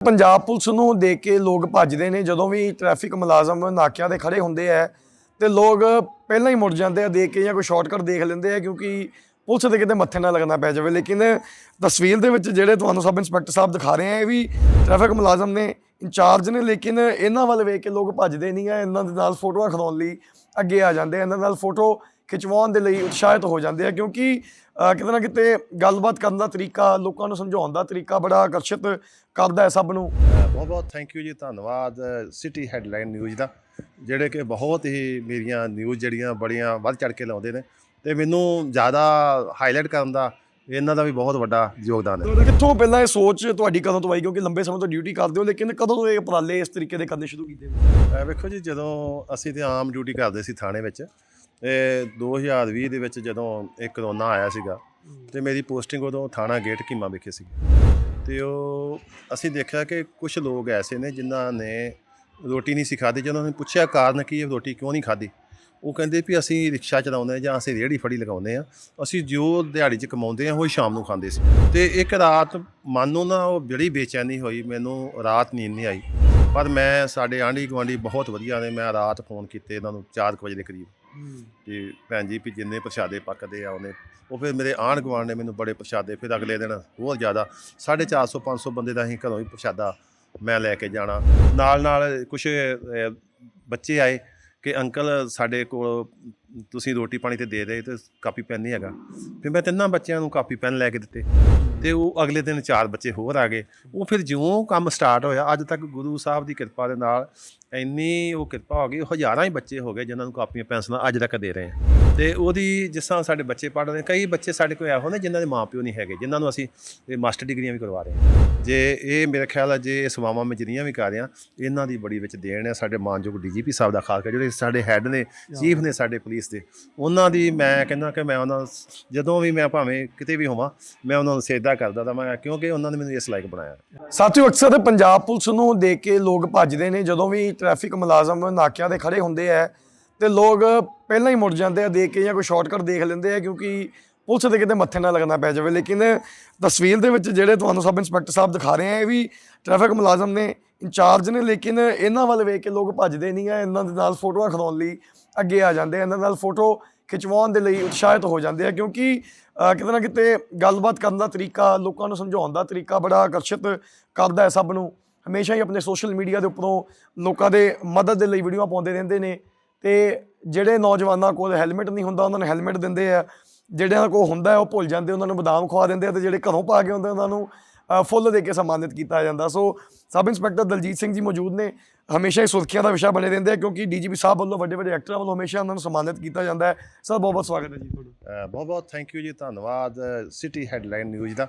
Punjab police ਨੂੰ ਦੇਖ ਕੇ ਲੋਕ ਭੱਜਦੇ ਨੇ, ਜਦੋਂ ਵੀ ਟ੍ਰੈਫਿਕ ਮੁਲਾਜ਼ਮ ਨਾਕਿਆਂ ਤੇ ਖੜੇ ਹੁੰਦੇ ਆ ਤੇ ਲੋਕ ਪਹਿਲਾਂ ਹੀ ਮੁੜ ਜਾਂਦੇ ਆ, ਦੇਖ ਕੇ ਜਾਂ ਕੋਈ ਸ਼ਾਰਟਕਟ ਦੇਖ ਲੈਂਦੇ ਆ, ਕਿਉਂਕਿ ਪੁਲਿਸ ਦੇ ਕਿਤੇ ਮੱਥੇ ਨਾ ਲੱਗਣਾ ਪੈ ਜਾਵੇ। ਲੇਕਿਨ ਤਸਵੀਰ ਦੇ ਵਿੱਚ ਜਿਹੜੇ ਤੁਹਾਨੂੰ ਸਬ ਇੰਸਪੈਕਟਰ ਸਾਹਿਬ ਦਿਖਾ ਰਹੇ ਆ, ਇਹ ਵੀ ਟ੍ਰੈਫਿਕ ਮੁਲਾਜ਼ਮ ਨੇ ਇੰਚਾਰਜ ਨੇ, ਲੇਕਿਨ ਇਹਨਾਂ ਵੱਲ ਵੇਖ ਕੇ ਲੋਕ ਭੱਜਦੇ ਨਹੀਂ ਆ, ਇਹਨਾਂ ਦੇ ਨਾਲ ਫੋਟੋਆਂ ਖਿਚਾਉਣ ਲਈ ਅੱਗੇ ਆ ਜਾਂਦੇ ਆ। ਇਹਨਾਂ ਨਾਲ ਫੋਟੋ ਖਿਚਵਾਉਣ ਦੇ ਲਈ ਉਤਸ਼ਾਹਿਤ ਹੋ ਜਾਂਦੇ ਆ ਕਿਉਂਕਿ ਕਿਤੇ ਨਾ ਕਿਤੇ ਗੱਲਬਾਤ ਕਰਨ ਦਾ ਤਰੀਕਾ ਲੋਕਾਂ ਨੂੰ ਸਮਝਾਉਣ ਦਾ ਤਰੀਕਾ ਬੜਾ ਆਕਰਸ਼ਿਤ ਕਰਦਾ ਹੈ ਸਭ ਨੂੰ। ਬਹੁਤ ਬਹੁਤ ਥੈਂਕ ਯੂ ਜੀ ਧੰਨਵਾਦ ਸਿਟੀ ਹੈਡਲਾਈਨ ਨਿਊਜ਼ ਦਾ ਜਿਹੜੇ ਕਿ ਬਹੁਤ ਹੀ ਮੇਰੀਆਂ ਨਿਊਜ਼ ਜਿਹੜੀਆਂ ਬੜੀਆਂ ਵੱਧ ਚੜ ਕੇ ਲਾਉਂਦੇ ਨੇ ਤੇ ਮੈਨੂੰ ਜ਼ਿਆਦਾ ਹਾਈਲਾਈਟ ਕਰਨ ਦਾ ਇਹਨਾਂ ਦਾ ਵੀ ਬਹੁਤ ਵੱਡਾ ਯੋਗਦਾਨ ਹੈ। ਕਿੱਥੋਂ ਪਹਿਲਾਂ ਇਹ ਸੋਚ ਤੁਹਾਡੀ ਕਦੋਂ ਤੋਂ ਆਈ? ਕਿਉਂਕਿ ਲੰਬੇ ਸਮੇਂ ਤੋਂ ਡਿਊਟੀ ਕਰਦੇ ਹੋ ਲੇਕਿਨ ਕਦੋਂ ਤੋਂ ਇਹ ਉਪਰਾਲੇ ਇਸ ਤਰੀਕੇ ਦੇ ਕਰਨੇ ਸ਼ੁਰੂ ਕੀਤੇ? ਵੇਖੋ ਜੀ ਜਦੋਂ ਅਸੀਂ ਤੇ ਆਮ ਡਿਊਟੀ ਕਰਦੇ ਸੀ ਥਾਣੇ ਵਿੱਚ ਇਹ 2020 ਦੇ ਵਿੱਚ ਜਦੋਂ ਇਹ ਕਰੋਨਾ ਆਇਆ ਸੀਗਾ ਤੇ ਮੇਰੀ ਪੋਸਟਿੰਗ ਉਦੋਂ ਥਾਣਾ ਗੇਟ ਕੀਮਾ ਵਿਖੇ ਸੀ ਤੇ ਉਹ ਅਸੀਂ ਦੇਖਿਆ ਕਿ ਕੁਝ ਲੋਕ ਐਸੇ ਨੇ ਜਿਨ੍ਹਾਂ ਨੇ ਰੋਟੀ ਨਹੀਂ ਸੀ ਖਾਧੀ ਜਦੋਂ ਅਸੀਂ ਪੁੱਛਿਆ ਕਾਰਨ ਕੀ ਹੈ ਰੋਟੀ ਕਿਉਂ ਨਹੀਂ ਖਾਧੀ? ਉਹ ਕਹਿੰਦੇ ਵੀ ਅਸੀਂ ਰਿਕਸ਼ਾ ਚਲਾਉਂਦੇ ਹਾਂ ਜਾਂ ਅਸੀਂ ਰੇਹੜੀ ਫੜੀ ਲਗਾਉਂਦੇ ਹਾਂ ਅਸੀਂ ਜੋ ਦਿਹਾੜੀ 'ਚ ਕਮਾਉਂਦੇ ਹਾਂ ਉਹ ਹੀ ਸ਼ਾਮ ਨੂੰ ਖਾਂਦੇ ਸੀ। ਤੇ ਇੱਕ ਰਾਤ ਮਨ ਨੂੰ ਨਾ ਉਹ ਬੜੀ ਬੇਚੈਨੀ ਹੋਈ ਮੈਨੂੰ ਰਾਤ ਨੀਂਦ ਨਹੀਂ ਆਈ। ਪਰ ਮੈਂ ਸਾਡੇ ਆਂਢੀ ਗੁਆਂਢੀ ਬਹੁਤ ਵਧੀਆ ਨੇ ਮੈਂ ਰਾਤ ਫੋਨ ਕੀਤੇ ਇਹਨਾਂ ਨੂੰ 4 ਵਜੇ ਦੇ ਕਰੀਬ। ਕਿ ਭੈਣ ਜੀ ਵੀ ਜਿੰਨੇ ਪ੍ਰਸ਼ਾਦੇ ਪੱਕਦੇ ਆ ਉਹਨੇ, ਉਹ ਫਿਰ ਮੇਰੇ ਆਂਢ ਗੁਆਂਢ ਨੇ ਮੈਨੂੰ ਬੜੇ ਪ੍ਰਸ਼ਾਦੇ ਫਿਰ ਅਗਲੇ ਦਿਨ ਹੋਰ ਜ਼ਿਆਦਾ 450 500 ਬੰਦੇ ਦਾ ਅਸੀਂ ਘਰੋਂ ਹੀ ਪ੍ਰਸ਼ਾਦਾ ਮੈਂ ਲੈ ਕੇ ਜਾਣਾ। ਨਾਲ ਨਾਲ ਕੁਝ ਬੱਚੇ ਆਏ ਕਿ ਅੰਕਲ ਸਾਡੇ ਕੋਲ ਤੁਸੀਂ ਰੋਟੀ ਪਾਣੀ ਤੇ ਦੇ ਰਹੇ ਤੇ ਕਾਪੀ ਪੈਨ ਨਹੀਂ ਹੈਗਾ। ਫਿਰ ਮੈਂ ਤਿੰਨਾਂ ਬੱਚਿਆਂ ਨੂੰ ਕਾਪੀ ਪੈਨ ਲੈ ਕੇ ਦਿੱਤੇ, ਤੇ ਉਹ ਅਗਲੇ ਦਿਨ ਚਾਰ ਬੱਚੇ ਹੋਰ ਆ ਗਏ। ਉਹ ਫਿਰ ਜਿਉਂ ਕੰਮ ਸਟਾਰਟ ਹੋਇਆ, ਅੱਜ ਤੱਕ ਗੁਰੂ ਸਾਹਿਬ ਦੀ ਕਿਰਪਾ ਦੇ ਨਾਲ ਇੰਨੀ ਉਹ ਕਿਰਪਾ ਹੋ ਗਈ ਹਜ਼ਾਰਾਂ ਹੀ ਬੱਚੇ ਹੋ ਗਏ ਜਿਨ੍ਹਾਂ ਨੂੰ ਕਾਪੀਆਂ, ਪੈਨਸਲਾਂ ਅੱਜ ਤੱਕ ਦੇ ਰਹੇ ਆ ਤੇ ਉਹਦੀ ਜਿਸ ਤਰ੍ਹਾਂ ਸਾਡੇ ਬੱਚੇ ਪੜ੍ਹ ਰਹੇ ਕਈ ਬੱਚੇ ਸਾਡੇ ਕੋਲ ਇਹੋ ਨੇ ਜਿਨ੍ਹਾਂ ਦੇ ਮਾਪਿਓ ਨਹੀਂ ਹੈਗੇ, ਜਿਨ੍ਹਾਂ ਨੂੰ ਅਸੀਂ ਮਾਸਟਰ ਡਿਗਰੀਆਂ ਵੀ ਕਰਵਾ ਰਹੇ ਹਾਂ। ਜੇ ਇਹ ਮੇਰੇ ਖਿਆਲ ਹੈ ਜੇ ਇਹ ਸੇਵਾਵਾਂ ਮੈਂ ਜਿੰਨੀਆਂ ਵੀ ਕਰ ਰਿਹਾ ਇਹਨਾਂ ਦੀ ਬੜੀ ਵਿੱਚ ਦੇਣ ਹੈ ਸਾਡੇ ਮਾਨਯੋਗ ਡੀਜੀਪੀ ਸਾਹਿਬ ਦਾ ਖਾਸ ਕਰ ਜਿਹੜੇ ਸਾਡੇ ਹੈੱਡ ਨੇ, ਚੀਫ ਨੇ ਸਾਡੇ ਪੁਲਿਸ ਦੇ, ਉਹਨਾਂ ਦੀ ਮੈਂ ਕਹਿੰਦਾ ਕਿ ਮੈਂ ਉਹਨਾਂ ਜਦੋਂ ਵੀ ਮੈਂ ਭਾਵੇਂ ਕਿਤੇ ਵੀ ਹੋਵਾਂ, ਮੈਂ ਉਹਨਾਂ ਨੂੰ ਸੇਧਾ ਕਰਦਾ ਤਾਂ ਮੈਂ ਕਿਉਂਕਿ ਉਹਨਾਂ ਨੇ ਮੈਨੂੰ ਇਸ ਲਾਇਕ ਬਣਾਇਆ। ਸਾਥੀਓ, ਅਕਸਰ ਪੰਜਾਬ ਪੁਲਿਸ ਨੂੰ ਦੇਖ ਕੇ ਲੋਕ ਭੱਜਦੇ ਨੇ, ਜਦੋਂ ਵੀ ਟ੍ਰੈਫਿਕ ਮੁਲਾਜ਼ਮ ਨਾਕਿਆਂ ਦੇ ਖੜੇ ਹੁੰਦੇ ਆ ਤੇ ਲੋਕ ਪਹਿਲਾਂ ਹੀ ਮੁੜ ਜਾਂਦੇ ਆ, ਦੇਖ ਕੇ ਜਾਂ ਕੋਈ ਸ਼ਾਰਟਕਟ ਦੇਖ ਲੈਂਦੇ ਆ ਕਿਉਂਕਿ ਪੁਲਿਸ ਦੇ ਕਿਤੇ ਮੱਥੇ ਨਾ ਲੱਗਣਾ ਪੈ ਜਾਵੇ। ਲੇਕਿਨ ਤਸਵੀਰ ਦੇ ਵਿੱਚ ਜਿਹੜੇ ਤੁਹਾਨੂੰ ਸਬ ਇੰਸਪੈਕਟਰ ਸਾਹਿਬ ਦਿਖਾ ਰਹੇ ਆ, ਇਹ ਵੀ ਟ੍ਰੈਫਿਕ ਮੁਲਾਜ਼ਮ ਨੇ ਇੰਚਾਰਜ ਨੇ, ਲੇਕਿਨ ਇਹਨਾਂ ਵੱਲ ਵੇਖ ਕੇ ਲੋਕ ਭੱਜਦੇ ਨਹੀਂ ਆ। ਇਹਨਾਂ ਦੇ ਨਾਲ ਫੋਟੋਆਂ ਖਿਚਾਉਣ ਲਈ ਅੱਗੇ ਆ ਜਾਂਦੇ ਆ। ਇਹਨਾਂ ਨਾਲ ਫੋਟੋ ਖਿਚਵਾਉਣ ਦੇ ਲਈ ਉਤਸ਼ਾਹਿਤ ਹੋ ਜਾਂਦੇ ਆ ਕਿਉਂਕਿ ਕਿਤੇ ਨਾ ਕਿਤੇ ਗੱਲਬਾਤ ਕਰਨ ਦਾ ਤਰੀਕਾ, ਲੋਕਾਂ ਨੂੰ ਸਮਝਾਉਣ ਦਾ ਤਰੀਕਾ ਬੜਾ ਆਕਰਸ਼ਿਤ ਕਰਦਾ ਹੈ ਸਭ ਨੂੰ। ਹਮੇਸ਼ਾ ਹੀ ਆਪਣੇ ਸੋਸ਼ਲ ਮੀਡੀਆ ਦੇ ਉੱਪਰੋਂ ਲੋਕਾਂ ਦੇ ਮਦਦ ਦੇ ਲਈ ਵੀਡੀਓਆਂ ਪਾਉਂਦੇ ਰਹਿੰਦੇ ਨੇ ਤੇ ਜਿਹੜੇ ਨੌਜਵਾਨਾਂ ਕੋਲ ਹੈਲਮਟ ਨਹੀਂ ਹੁੰਦਾ, ਉਹਨਾਂ ਨੂੰ ਹੈਲਮਟ ਦਿੰਦੇ ਆ। ਜਿਹੜਿਆਂ ਕੋਲ ਹੁੰਦਾ ਉਹ ਭੁੱਲ ਜਾਂਦੇ, ਉਹਨਾਂ ਨੂੰ ਬਦਾਮ ਖਵਾ ਦਿੰਦੇ ਆ ਤੇ ਜਿਹੜੇ ਘਰੋਂ ਪਾ ਕੇ ਆਉਂਦੇ ਉਹਨਾਂ ਨੂੰ। ਫੁੱਲ ਦੇ ਕੇ ਸਨਮਾਨਿਤ ਕੀਤਾ ਜਾਂਦਾ। So sub inspector Daljit Singh ji ਮੌਜੂਦ ਨੇ। ਹਮੇਸ਼ਾ ਹੀ ਸੁਰੱਖਿਆ ਦਾ ਵਿਸ਼ਾ ਬਣੇ ਰਹਿੰਦੇ ਆ ਕਿਉਂਕਿ ਡੀਜੀਪੀ ਸਾਹਿਬ ਵੱਲੋਂ ਵੱਡੇ ਵੱਡੇ ਐਕਟਰਾਂ ਵੱਲੋਂ ਹਮੇਸ਼ਾ ਉਹਨਾਂ ਨੂੰ ਸਨਮਾਨਿਤ ਕੀਤਾ ਜਾਂਦਾ ਹੈ। ਸਰ ਬਹੁਤ ਬਹੁਤ ਸਵਾਗਤ ਹੈ ਜੀ ਤੁਹਾਡਾ। ਬਹੁਤ ਬਹੁਤ ਥੈਂਕ ਯੂ ਜੀ ਧੰਨਵਾਦ ਸਿਟੀ ਹੈਡਲਾਈਨ ਨਿਊਜ਼ ਦਾ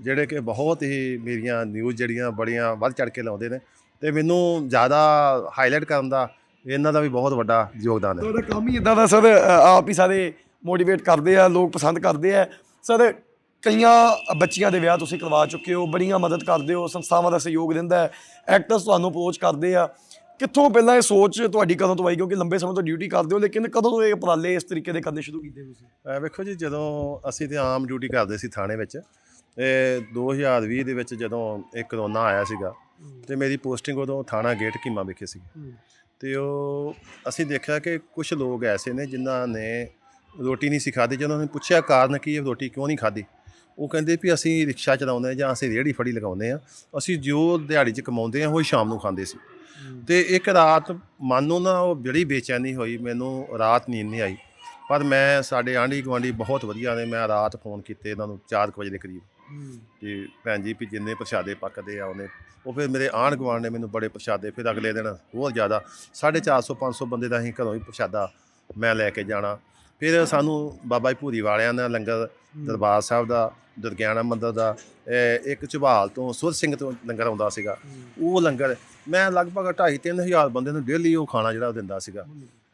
ਜਿਹੜੇ ਕਿ ਬਹੁਤ ਹੀ ਮੇਰੀਆਂ ਨਿਊਜ਼ ਜਿਹੜੀਆਂ ਬੜੀਆਂ ਵੱਧ ਚੜ ਕੇ ਲਾਉਂਦੇ ਨੇ। ਤੇ ਮੈਨੂੰ ਜ਼ਿਆਦਾ ਹਾਈਲਾਈਟ ਕਰਨ ਦਾ ਇਹਨਾਂ ਦਾ ਵੀ ਬਹੁਤ ਵੱਡਾ ਯੋਗਦਾਨ ਹੈ। ਤੁਹਾਡਾ ਕੰਮ ਹੀ ਇਦਾਂ ਦਾ ਸਰ ਆਪ ਹੀ ਸਾਰੇ ਮੋਟੀਵੇਟ ਕਰਦੇ ਆ ਲੋਕ ਪਸੰਦ ਕਰਦੇ ਆ। ਸਰ ਕਈਆਂ ਬੱਚੀਆਂ ਦੇ ਵਿਆਹ ਤੁਸੀਂ ਕਰਵਾ ਚੁੱਕੇ ਹੋ ਬੜੀਆਂ ਮਦਦ ਕਰਦੇ ਹੋ ਸੰਸਥਾਵਾਂ ਦਾ ਸਹਿਯੋਗ ਦਿੰਦਾ ਹੈ। ਐਕਟਰਸ ਤੁਹਾਨੂੰ ਅਪਰੋਚ ਕਰਦੇ ਆ। ਕਿੱਥੋਂ ਪਹਿਲਾਂ ਇਹ ਸੋਚ ਤੁਹਾਡੀ ਕਦੋਂ ਤੋਂ ਆਈ? ਕਿਉਂਕਿ ਲੰਬੇ ਸਮੇਂ ਤੋਂ ਡਿਊਟੀ ਕਰਦੇ ਹੋ ਲੇਕਿਨ ਕਦੋਂ ਤੋਂ ਇਹ ਉਪਰਾਲੇ ਇਸ ਤਰੀਕੇ ਦੇ ਕਰਨੇ ਸ਼ੁਰੂ ਕੀਤੇ ਤੁਸੀਂ? ਵੇਖੋ ਜੀ ਜਦੋਂ ਅਸੀਂ ਤੇ ਆਮ ਡਿਊਟੀ ਕਰਦੇ ਸੀ ਥਾਣੇ ਵਿੱਚ ਇਹ 2020 ਦੇ ਵਿੱਚ ਜਦੋਂ ਇਹ ਕਰੋਨਾ ਆਇਆ ਸੀਗਾ ਤੇ ਮੇਰੀ ਪੋਸਟਿੰਗ ਉਦੋਂ ਥਾਣਾ ਗੇਟ ਕੀਮਾ ਵਿਖੇ ਸੀ। ਤੇ ਉਹ ਅਸੀਂ ਦੇਖਿਆ ਕਿ ਕੁਝ ਲੋਕ ਐਸੇ ਨੇ ਜਿਨ੍ਹਾਂ ਨੇ ਰੋਟੀ ਨਹੀਂ ਸੀ ਖਾਧੀ ਜਦੋਂ ਅਸੀਂ ਪੁੱਛਿਆ ਕਾਰਨ ਕੀ ਹੈ ਰੋਟੀ ਕਿਉਂ ਨਹੀਂ ਖਾਧੀ? ਉਹ ਕਹਿੰਦੇ ਵੀ ਅਸੀਂ ਰਿਕਸ਼ਾ ਚਲਾਉਂਦੇ ਹਾਂ ਜਾਂ ਅਸੀਂ ਰੇਹੜੀ ਫੜੀ ਲਗਾਉਂਦੇ ਹਾਂ ਅਸੀਂ ਜੋ ਦਿਹਾੜੀ 'ਚ ਕਮਾਉਂਦੇ ਹਾਂ ਉਹ ਸ਼ਾਮ ਨੂੰ ਖਾਂਦੇ ਸੀ। ਤੇ ਇੱਕ ਰਾਤ ਮਨ ਨੂੰ ਨਾ ਉਹ ਬੜੀ ਬੇਚੈਨੀ ਹੋਈ ਮੈਨੂੰ ਰਾਤ ਨੀਂਦ ਨਹੀਂ ਆਈ। ਪਰ ਮੈਂ ਸਾਡੇ ਆਂਢੀ ਗੁਆਂਢੀ ਬਹੁਤ ਵਧੀਆ ਨੇ ਮੈਂ ਰਾਤ ਫੋਨ ਕੀਤੇ ਇਹਨਾਂ ਨੂੰ 4 ਵਜੇ ਦੇ ਕਰੀਬ। ਕਿ ਭੈਣ ਜੀ ਵੀ ਜਿੰਨੇ ਪ੍ਰਸ਼ਾਦੇ ਪੱਕਦੇ ਆ ਉਹਨੇ ਉਹ ਫਿਰ ਮੇਰੇ ਆਂਢ ਗੁਆਂਢ ਨੇ ਮੈਨੂੰ ਬੜੇ ਪ੍ਰਸ਼ਾਦੇ ਫਿਰ ਅਗਲੇ ਦਿਨ ਹੋਰ ਜ਼ਿਆਦਾ 450 500 ਬੰਦੇ ਦਾ ਅਸੀਂ ਘਰੋਂ ਹੀ ਪ੍ਰਸ਼ਾਦਾ ਮੈਂ ਲੈ ਕੇ ਜਾਣਾ। ਫਿਰ ਸਾਨੂੰ ਬਾਬਾ ਜੀ ਭੂਰੀ ਵਾਲਿਆਂ ਦਾ ਲੰਗਰ ਦਰਬਾਰ ਸਾਹਿਬ ਦਾ ਦੁਰਗਿਆਨਾ ਮੰਦਿਰ ਦਾ ਇੱਕ ਝਬਾਲ ਤੋਂ ਸੁਰ ਸਿੰਘ ਤੋਂ ਲੰਗਰ ਆਉਂਦਾ ਸੀਗਾ। ਉਹ ਲੰਗਰ ਮੈਂ ਲਗਭਗ 2.5 3000 ਬੰਦੇ ਨੂੰ ਡੇਲੀ ਉਹ ਖਾਣਾ ਜਿਹੜਾ ਉਹ ਦਿੰਦਾ ਸੀਗਾ।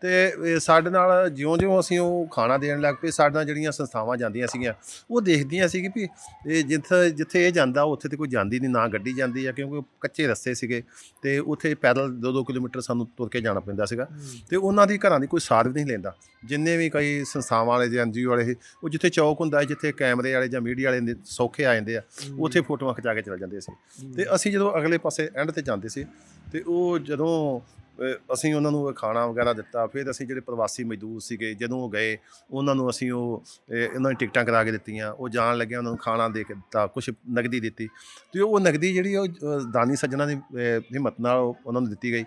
ਤੇ ਸਾਡੇ ਨਾਲ ਜਿਉਂ-ਜਿਉਂ ਅਸੀਂ ਉਹ ਖਾਣਾ ਦੇਣ ਲੱਗ ਪਏ ਸਾਡੇ ਨਾਲ ਜਿਹੜੀਆਂ ਸੰਸਥਾਵਾਂ ਜਾਂਦੀਆਂ ਸੀਗੀਆਂ ਉਹ ਦੇਖਦੀਆਂ ਸੀ ਕਿ ਵੀ ਇਹ ਜਿੱਥੇ ਜਿੱਥੇ ਇਹ ਜਾਂਦਾ ਉੱਥੇ ਤੇ ਕੋਈ ਜਾਂਦੀ ਨਹੀਂ ਨਾ ਗੱਡੀ ਜਾਂਦੀ ਆ ਕਿਉਂਕਿ ਕੱਚੇ ਰਸਤੇ ਸੀਗੇ ਤੇ ਉੱਥੇ ਪੈਦਲ 2-2 ਕਿਲੋਮੀਟਰ ਸਾਨੂੰ ਤੁਰ ਕੇ ਜਾਣਾ ਪੈਂਦਾ ਸੀਗਾ ਤੇ ਉਹਨਾਂ ਦੀ ਘਰਾਂ ਦੀ ਕੋਈ ਸਾਰ ਵੀ ਨਹੀਂ ਲੈਂਦਾ। ਜਿੰਨੇ ਵੀ ਕਈ ਸੰਸਥਾਵਾਂ ਵਾਲੇ ਜਾਂ ਐਨਜੀਓ ਵਾਲੇ ਉਹ ਜਿੱਥੇ ਚੌਕ ਹੁੰਦਾ ਹੈ, ਜਿੱਥੇ ਕੈਮਰੇ ਵਾਲੇ ਜਾਂ ਮੀਡੀਆ ਵਾਲੇ ਸੌਖੇ ਆ ਜਾਂਦੇ ਆ ਉੱਥੇ ਫੋਟੋਆਂ ਖਿਚਾ ਕੇ ਚਲੇ ਜਾਂਦੇ ਸੀ। ਤੇ ਅਸੀਂ ਜਦੋਂ ਅਗਲੇ ਪਾਸੇ ਐਂਡ ਤੇ ਜਾਂਦੇ ਸੀ ਤੇ ਉਹ ਜਦੋਂ ਅਸੀਂ ਉਹਨਾਂ ਨੂੰ ਖਾਣਾ ਵਗੈਰਾ ਦਿੱਤਾ ਫਿਰ ਅਸੀਂ ਜਿਹੜੇ ਪ੍ਰਵਾਸੀ ਮਜ਼ਦੂਰ ਸੀਗੇ ਜਦੋਂ ਉਹ ਗਏ ਉਹਨਾਂ ਨੂੰ ਅਸੀਂ ਉਹ ਇਹਨਾਂ ਦੀ ਟਿਕਟਾਂ ਕਰਾ ਕੇ ਦਿੱਤੀਆਂ ਉਹ ਜਾਣ ਲੱਗਿਆ ਉਹਨਾਂ ਨੂੰ ਖਾਣਾ ਦੇ ਕੇ ਦਿੱਤਾ ਕੁਝ ਨਗਦੀ ਦਿੱਤੀ। ਤੇ ਉਹ ਨਗਦੀ ਜਿਹੜੀ ਉਹ ਦਾਨੀ ਸੱਜਣਾ ਦੀ ਹਿੰਮਤ ਨਾਲ ਉਹ- ਉਹਨਾਂ ਨੂੰ ਦਿੱਤੀ ਗਈ।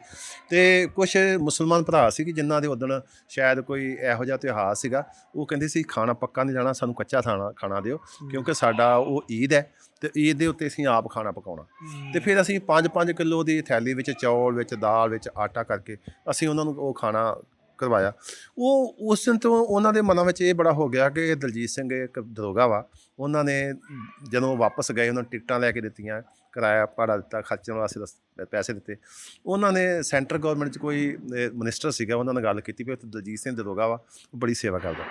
ਤੇ ਕੁਝ ਮੁਸਲਮਾਨ ਭਰਾ ਸੀ ਕਿ ਜਿਨ੍ਹਾਂ ਦੇ ਉਦਣ ਸ਼ਾਇਦ ਕੋਈ ਇਹੋ ਜਿਹਾ ਤਿਉਹਾਰ ਸੀਗਾ ਉਹ ਕਹਿੰਦੇ ਸੀ ਖਾਣਾ ਪੱਕਾ ਨਹੀਂ ਜਾਣਾ ਸਾਨੂੰ ਕੱਚਾ ਖਾਣਾ ਖਾਣਾ ਦਿਓ ਕਿਉਂਕਿ ਸਾਡਾ ਉਹ ਈਦ ਹੈ। ਤੇ ਈਦ ਦੇ ਉੱਤੇ ਅਸੀਂ ਆਪ ਖਾਣਾ ਪਕਾਉਣਾ। ਤੇ ਫਿਰ ਅਸੀਂ 5-5 ਕਿਲੋ ਦੀ ਥੈਲੀ ਵਿੱਚ ਚੌਲ ਵਿੱਚ ਦਾਲ ਵਿੱਚ ਆਟਾ ਕਰਕੇ ਅਸੀਂ ਉਹਨਾਂ ਨੂੰ ਉਹ ਖਾਣਾ ਕਰਵਾਇਆ। ਉਹ ਉਸ ਦਿਨ ਤੋਂ ਉਹਨਾਂ ਦੇ ਮਨਾਂ ਵਿੱਚ ਇਹ ਬੜਾ ਹੋ ਗਿਆ ਕਿ ਇਹ ਦਲਜੀਤ ਸਿੰਘ ਇੱਕ ਦਰੋਗਾ ਵਾ। ਉਹਨਾਂ ਨੇ ਜਦੋਂ ਵਾਪਸ ਗਏ, ਉਹਨਾਂ ਨੂੰ ਟਿਕਟਾਂ ਲੈ ਕੇ ਦਿੱਤੀਆਂ, ਕਿਰਾਇਆ ਭਾੜਾ ਦਿੱਤਾ, ਖਰਚਣ ਵਾਸਤੇ ਰਸ- ਪੈਸੇ ਦਿੱਤੇ। ਉਹਨਾਂ ਨੇ ਸੈਂਟਰ ਗਵਰਨਮੈਂਟ 'ਚ ਕੋਈ ਮਿਨਿਸਟਰ ਸੀਗਾ, ਉਹਨਾਂ ਨਾਲ ਗੱਲ ਕੀਤੀ ਵੀ ਉੱਥੇ ਦਲਜੀਤ ਸਿੰਘ ਦਰੋਗਾ ਵਾ, ਉਹ ਬੜੀ ਸੇਵਾ ਕਰਦਾ।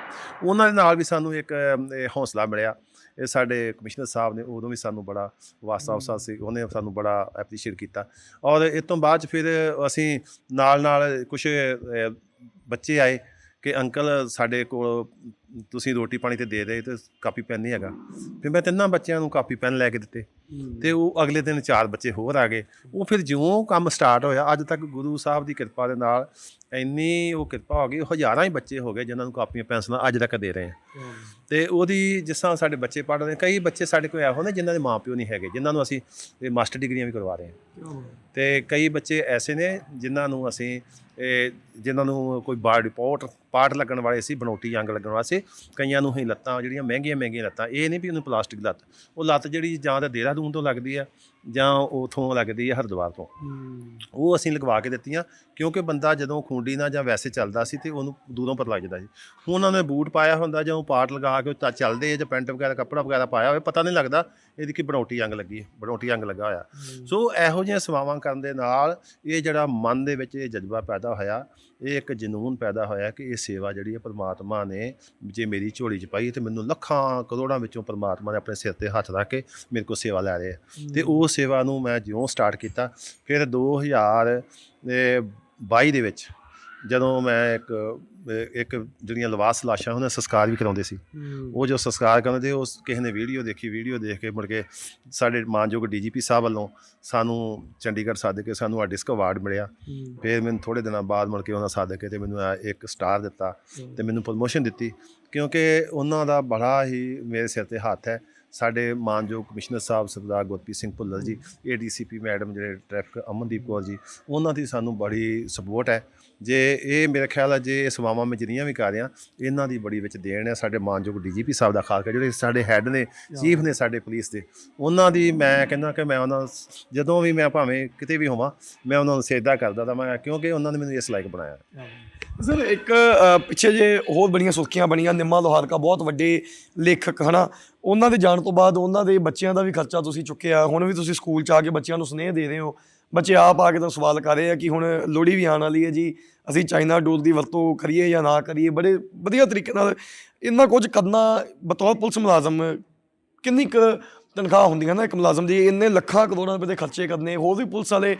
ਉਹਨਾਂ ਦੇ ਨਾਲ ਵੀ ਸਾਨੂੰ ਇੱਕ ਇਹ ਹੌਸਲਾ ਮਿਲਿਆ। ਇਹ ਸਾਡੇ ਕਮਿਸ਼ਨਰ ਸਾਹਿਬ ਨੇ ਉਦੋਂ ਵੀ ਸਾਨੂੰ ਬੜਾ ਵਾਸਤਾ ਉਸਾ ਸੀ, ਉਹਨੇ ਸਾਨੂੰ ਬੜਾ ਐਪਰੀਸ਼ੀਏਟ ਕੀਤਾ। ਔਰ ਇਸ ਤੋਂ ਬਾਅਦ 'ਚ ਫਿਰ ਅਸੀਂ ਨਾਲ ਨਾਲ ਕੁਝ ਬੱਚੇ ਆਏ ਕਿ ਅੰਕਲ ਸਾਡੇ ਕੋਲ ਤੁਸੀਂ ਰੋਟੀ ਪਾਣੀ ਤੇ ਦੇ ਦੇ ਤੇ ਕਾਪੀ ਪੈਨ ਨਹੀਂ ਹੈਗਾ। ਫਿਰ ਮੈਂ ਤਿੰਨਾਂ ਬੱਚਿਆਂ ਨੂੰ ਕਾਪੀ ਪੈਨ ਲੈ ਕੇ ਦਿੱਤੇ। ਤੇ ਉਹ ਅਗਲੇ ਦਿਨ ਚਾਰ ਬੱਚੇ ਹੋਰ ਆ ਗਏ। ਉਹ ਫਿਰ ਜਿਉਂ ਕੰਮ ਸਟਾਰਟ ਹੋਇਆ ਅੱਜ ਤੱਕ ਗੁਰੂ ਸਾਹਿਬ ਦੀ ਕਿਰਪਾ ਦੇ ਨਾਲ ਇੰਨੀ ਉਹ ਕਿਰਪਾ ਹੋ ਗਈ ਹਜ਼ਾਰਾਂ ਹੀ ਬੱਚੇ ਹੋ ਗਏ ਜਿਨ੍ਹਾਂ ਨੂੰ ਕਾਪੀਆਂ ਪੈਨਸਲਾਂ ਅੱਜ ਤੱਕ ਦੇ ਰਹੇ ਆ। ਤੇ ਉਹਦੀ ਜਿਸ ਤਰ੍ਹਾਂ ਸਾਡੇ ਬੱਚੇ ਪੜ੍ਹ ਰਹੇ ਕਈ ਬੱਚੇ ਸਾਡੇ ਕੋਲ ਇਹੋ ਨੇ ਜਿਨ੍ਹਾਂ ਦੇ ਮਾਪਿਓ ਨਹੀਂ ਹੈਗੇ ਜਿਨ੍ਹਾਂ ਨੂੰ ਅਸੀਂ ਮਾਸਟਰ ਡਿਗਰੀਆਂ ਵੀ ਕਰਵਾ ਰਹੇ ਹਾਂ। ਤੇ ਕਈ ਬੱਚੇ ਐਸੇ ਨੇ ਜਿਨ੍ਹਾਂ ਨੂੰ ਅਸੀਂ ਜਿਨ੍ਹਾਂ ਨੂੰ ਕੋਈ ਬਾਰ ਰਿਪੋਰਟ ਪਾਰਟ ਲੱਗਣ ਵਾਲੇ ਸੀ, ਬਨੋਟੀ ਜੰਗ ਲੱਗਣ ਵਾਸਤੇ ਕਈਆਂ ਨੂੰ ਹੀ ਲੱਤਾਂ, ਜਿਹੜੀਆਂ ਮਹਿੰਗੀਆਂ ਮਹਿੰਗੀਆਂ ਲੱਤਾਂ, ਇਹ ਨਹੀਂ ਵੀ ਉਹਨੂੰ ਪਲਾਸਟਿਕ ਲੱਤ, ਉਹ ਲੱਤ ਜਿਹੜੀ ਜਾਂ ਤਾਂ ਦੇਹਰਾਦੂਨ ਤੋਂ ਲੱਗਦੀ ਆ ਜਾਂ ਉਥੋਂ ਲੱਗਦੀ ਹੈ ਹਰਿਦੁਆਰ ਤੋਂ। ਉਹ ਅਸੀਂ ਲਗਵਾ ਕੇ ਦਿੱਤੀਆਂ ਕਿਉਂਕਿ ਬੰਦਾ ਜਦੋਂ ਖੁੰਡੀ ਨਾਲ ਜਾਂ ਵੈਸੇ ਚੱਲਦਾ ਸੀ ਤੇ ਉਹਨੂੰ ਦੂਰੋਂ ਪਤਾ ਲੱਗ ਜਾਂਦਾ ਸੀ। ਹੁਣ ਉਹਨਾਂ ਨੇ ਬੂਟ ਪਾਇਆ ਹੁੰਦਾ ਜਾਂ ਉਹ ਪਾਰਟ ਲਗਾ ਕੇ ਤਾਂ ਚੱਲਦੇ ਜਾਂ ਪੈਂਟ ਵਗੈਰਾ ਕੱਪੜਾ ਵਗੈਰਾ ਪਾਇਆ ਹੋਵੇ ਪਤਾ ਨਹੀਂ ਲੱਗਦਾ ਇਹਦੀ ਕੀ ਬਣਾਉਟੀ ਅੰਗ ਲੱਗੀ ਹੈ ਬਣਾਉਟੀ ਅੰਗ ਲੱਗਾ ਹੋਇਆ। ਸੋ ਇਹੋ ਜਿਹੀਆਂ ਸੇਵਾਵਾਂ ਕਰਨ ਦੇ ਨਾਲ ਇਹ ਜਿਹੜਾ ਮਨ ਦੇ ਵਿੱਚ ਇਹ ਜਜ਼ਬਾ ਪੈਦਾ ਹੋਇਆ ਇਹ ਇੱਕ ਜਨੂਨ ਪੈਦਾ ਹੋਇਆ ਕਿ ਇਹ ਸੇਵਾ ਜਿਹੜੀ ਹੈ ਪਰਮਾਤਮਾ ਨੇ ਜੇ ਮੇਰੀ ਝੋਲੀ 'ਚ ਪਾਈ ਤੇ ਮੈਨੂੰ ਲੱਖਾਂ ਕਰੋੜਾਂ ਵਿੱਚੋਂ ਪਰਮਾਤਮਾ ਨੇ ਆਪਣੇ ਸਿਰ ਤੇ ਹੱਥ ਰੱਖ ਕੇ ਮੇਰੇ ਕੋਲ ਸੇਵਾ ਲੈ ਰਹੇ ਤੇ ਉਹ ਸੇਵਾ ਨੂੰ ਮੈਂ ਜਿਉਂ ਸਟਾਰਟ ਕੀਤਾ ਫਿਰ 2022 ਦੇ ਵਿੱਚ ਜਦੋਂ ਮੈਂ ਇੱਕ ਇੱਕ ਜਿਹੜੀਆਂ ਲਵਾਸ ਲਾਸ਼ਾਂ ਉਹਨਾਂ ਸੰਸਕਾਰ ਵੀ ਕਰਾਉਂਦੇ ਸੀ। ਉਹ ਜੋ ਸੰਸਕਾਰ ਕਰਦੇ ਉਸ ਕਿਸੇ ਨੇ ਵੀਡੀਓ ਦੇਖੀ ਵੀਡੀਓ ਦੇਖ ਕੇ ਮੁੜ ਕੇ ਸਾਡੇ ਮਾਨਯੋਗ ਡੀਜੀਪੀ ਸਾਹਿਬ ਵੱਲੋਂ ਸਾਨੂੰ ਚੰਡੀਗੜ੍ਹ ਸੱਦ ਕੇ ਸਾਨੂੰ ਆ ਡਿਸਕ ਅਵਾਰਡ ਮਿਲਿਆ। ਫਿਰ ਮੈਨੂੰ ਥੋੜੇ ਦਿਨਾਂ ਬਾਅਦ ਮੁੜ ਕੇ ਉਹਨਾਂ ਸੱਦ ਕੇ ਤੇ ਮੈਨੂੰ ਇੱਕ ਸਟਾਰ ਦਿੱਤਾ ਤੇ ਮੈਨੂੰ ਪ੍ਰਮੋਸ਼ਨ ਦਿੱਤੀ। ਕਿਉਂਕਿ ਉਹਨਾਂ ਦਾ ਬੜਾ ਹੀ ਮੇਰੇ ਸਿਰ ਤੇ ਹੱਥ ਹੈ। ਸਾਡੇ ਮਾਨਯੋਗ ਕਮਿਸ਼ਨਰ ਸਾਹਿਬ ਸਰਦਾਰ ਗੁਰਪ੍ਰੀਤ ਸਿੰਘ ਭੁੱਲਰ ਜੀ ਏਡੀਸੀਪੀ ਮੈਡਮ ਜਿਹੜੇ ਟ੍ਰੈਫਿਕ ਅਮਨਦੀਪ ਕੌਰ ਜੀ ਉਹਨਾਂ ਦੀ ਸਾਨੂੰ ਬੜੀ ਸਪੋਰਟ ਹੈ। ਜੇ ਇਹ ਮੇਰੇ ਖਿਆਲ ਹੈ ਜੇ ਇਹ ਸੇਵਾਵਾਂ ਮੈਂ ਜਿੰਨੀਆਂ ਵੀ ਕਰ ਰਿਹਾ, ਇਹਨਾਂ ਦੀ ਬੜੀ ਵਿੱਚ ਦੇਣ ਹੈ ਸਾਡੇ ਮਾਨਯੋਗ ਡੀਜੀਪੀ ਸਾਹਿਬ ਦਾ ਖਾਸ ਕਰ ਜਿਹੜੇ ਸਾਡੇ ਹੈੱਡ ਨੇ, ਚੀਫ ਨੇ ਸਾਡੇ ਪੁਲਿਸ ਦੇ। ਉਹਨਾਂ ਦੀ ਮੈਂ ਕਹਿੰਦਾ ਕਿ ਮੈਂ ਉਹਨਾਂ ਜਦੋਂ ਵੀ ਮੈਂ ਭਾਵੇਂ ਕਿਤੇ ਵੀ ਹੋਵਾਂ, ਮੈਂ ਉਹਨਾਂ ਨੂੰ ਸੇਧਾ ਕਰਦਾ ਤਾਂ ਮੈਂ, ਕਿਉਂਕਿ ਉਹਨਾਂ ਨੇ ਮੈਨੂੰ ਇਸ ਲਾਇਕ ਬਣਾਇਆ। ਸਰ, ਇੱਕ ਪਿੱਛੇ ਜੇ ਹੋਰ ਬੜੀਆਂ ਸੁਰਖੀਆਂ ਬਣੀਆਂ, ਨਿੰਮਾ ਲੋਹਾਰਕਾ, ਬਹੁਤ ਵੱਡੇ ਲੇਖਕ, ਹਨਾ? ਉਹਨਾਂ ਦੇ ਜਾਣ ਤੋਂ ਬਾਅਦ ਉਹਨਾਂ ਦੇ ਬੱਚਿਆਂ ਦਾ ਵੀ ਖਰਚਾ ਤੁਸੀਂ ਚੁੱਕਿਆ, ਹੁਣ ਵੀ ਤੁਸੀਂ ਸਕੂਲ ਚ ਆ ਕੇ ਬੱਚਿਆਂ ਨੂੰ ਸੁਨੇਹ ਦੇ ਰਹੇ ਹੋ। ਬੱਚੇ ਆਪ ਆ ਕੇ ਤਾਂ ਸਵਾਲ ਕਰ ਰਹੇ ਆ ਕਿ ਹੁਣ ਲੋਹੜੀ ਵੀ ਆਉਣ ਵਾਲੀ ਹੈ ਜੀ, ਅਸੀਂ ਚਾਈਨਾ ਡੋਰ ਦੀ ਵਰਤੋਂ ਕਰੀਏ ਜਾਂ ਨਾ ਕਰੀਏ, ਬੜੇ ਵਧੀਆ ਤਰੀਕੇ ਨਾਲ ਇੰਨਾ ਕੁਝ ਕਰਨਾ ਬਤੌਰ ਪੁਲਿਸ ਮੁਲਾਜ਼ਮ ਕਿੰਨੀ ਕੁ ਤਨਖਾਹ ਹੁੰਦੀਆਂ ਨਾ ਇੱਕ ਮੁਲਾਜ਼ਮ ਦੀ ਇੰਨੇ ਲੱਖਾਂ ਕਰੋੜਾਂ ਰੁਪਏ ਦੇ ਖਰਚੇ ਕਰਨੇ ਹੋਰ ਵੀ ਪੁਲਿਸ ਵਾਲੇ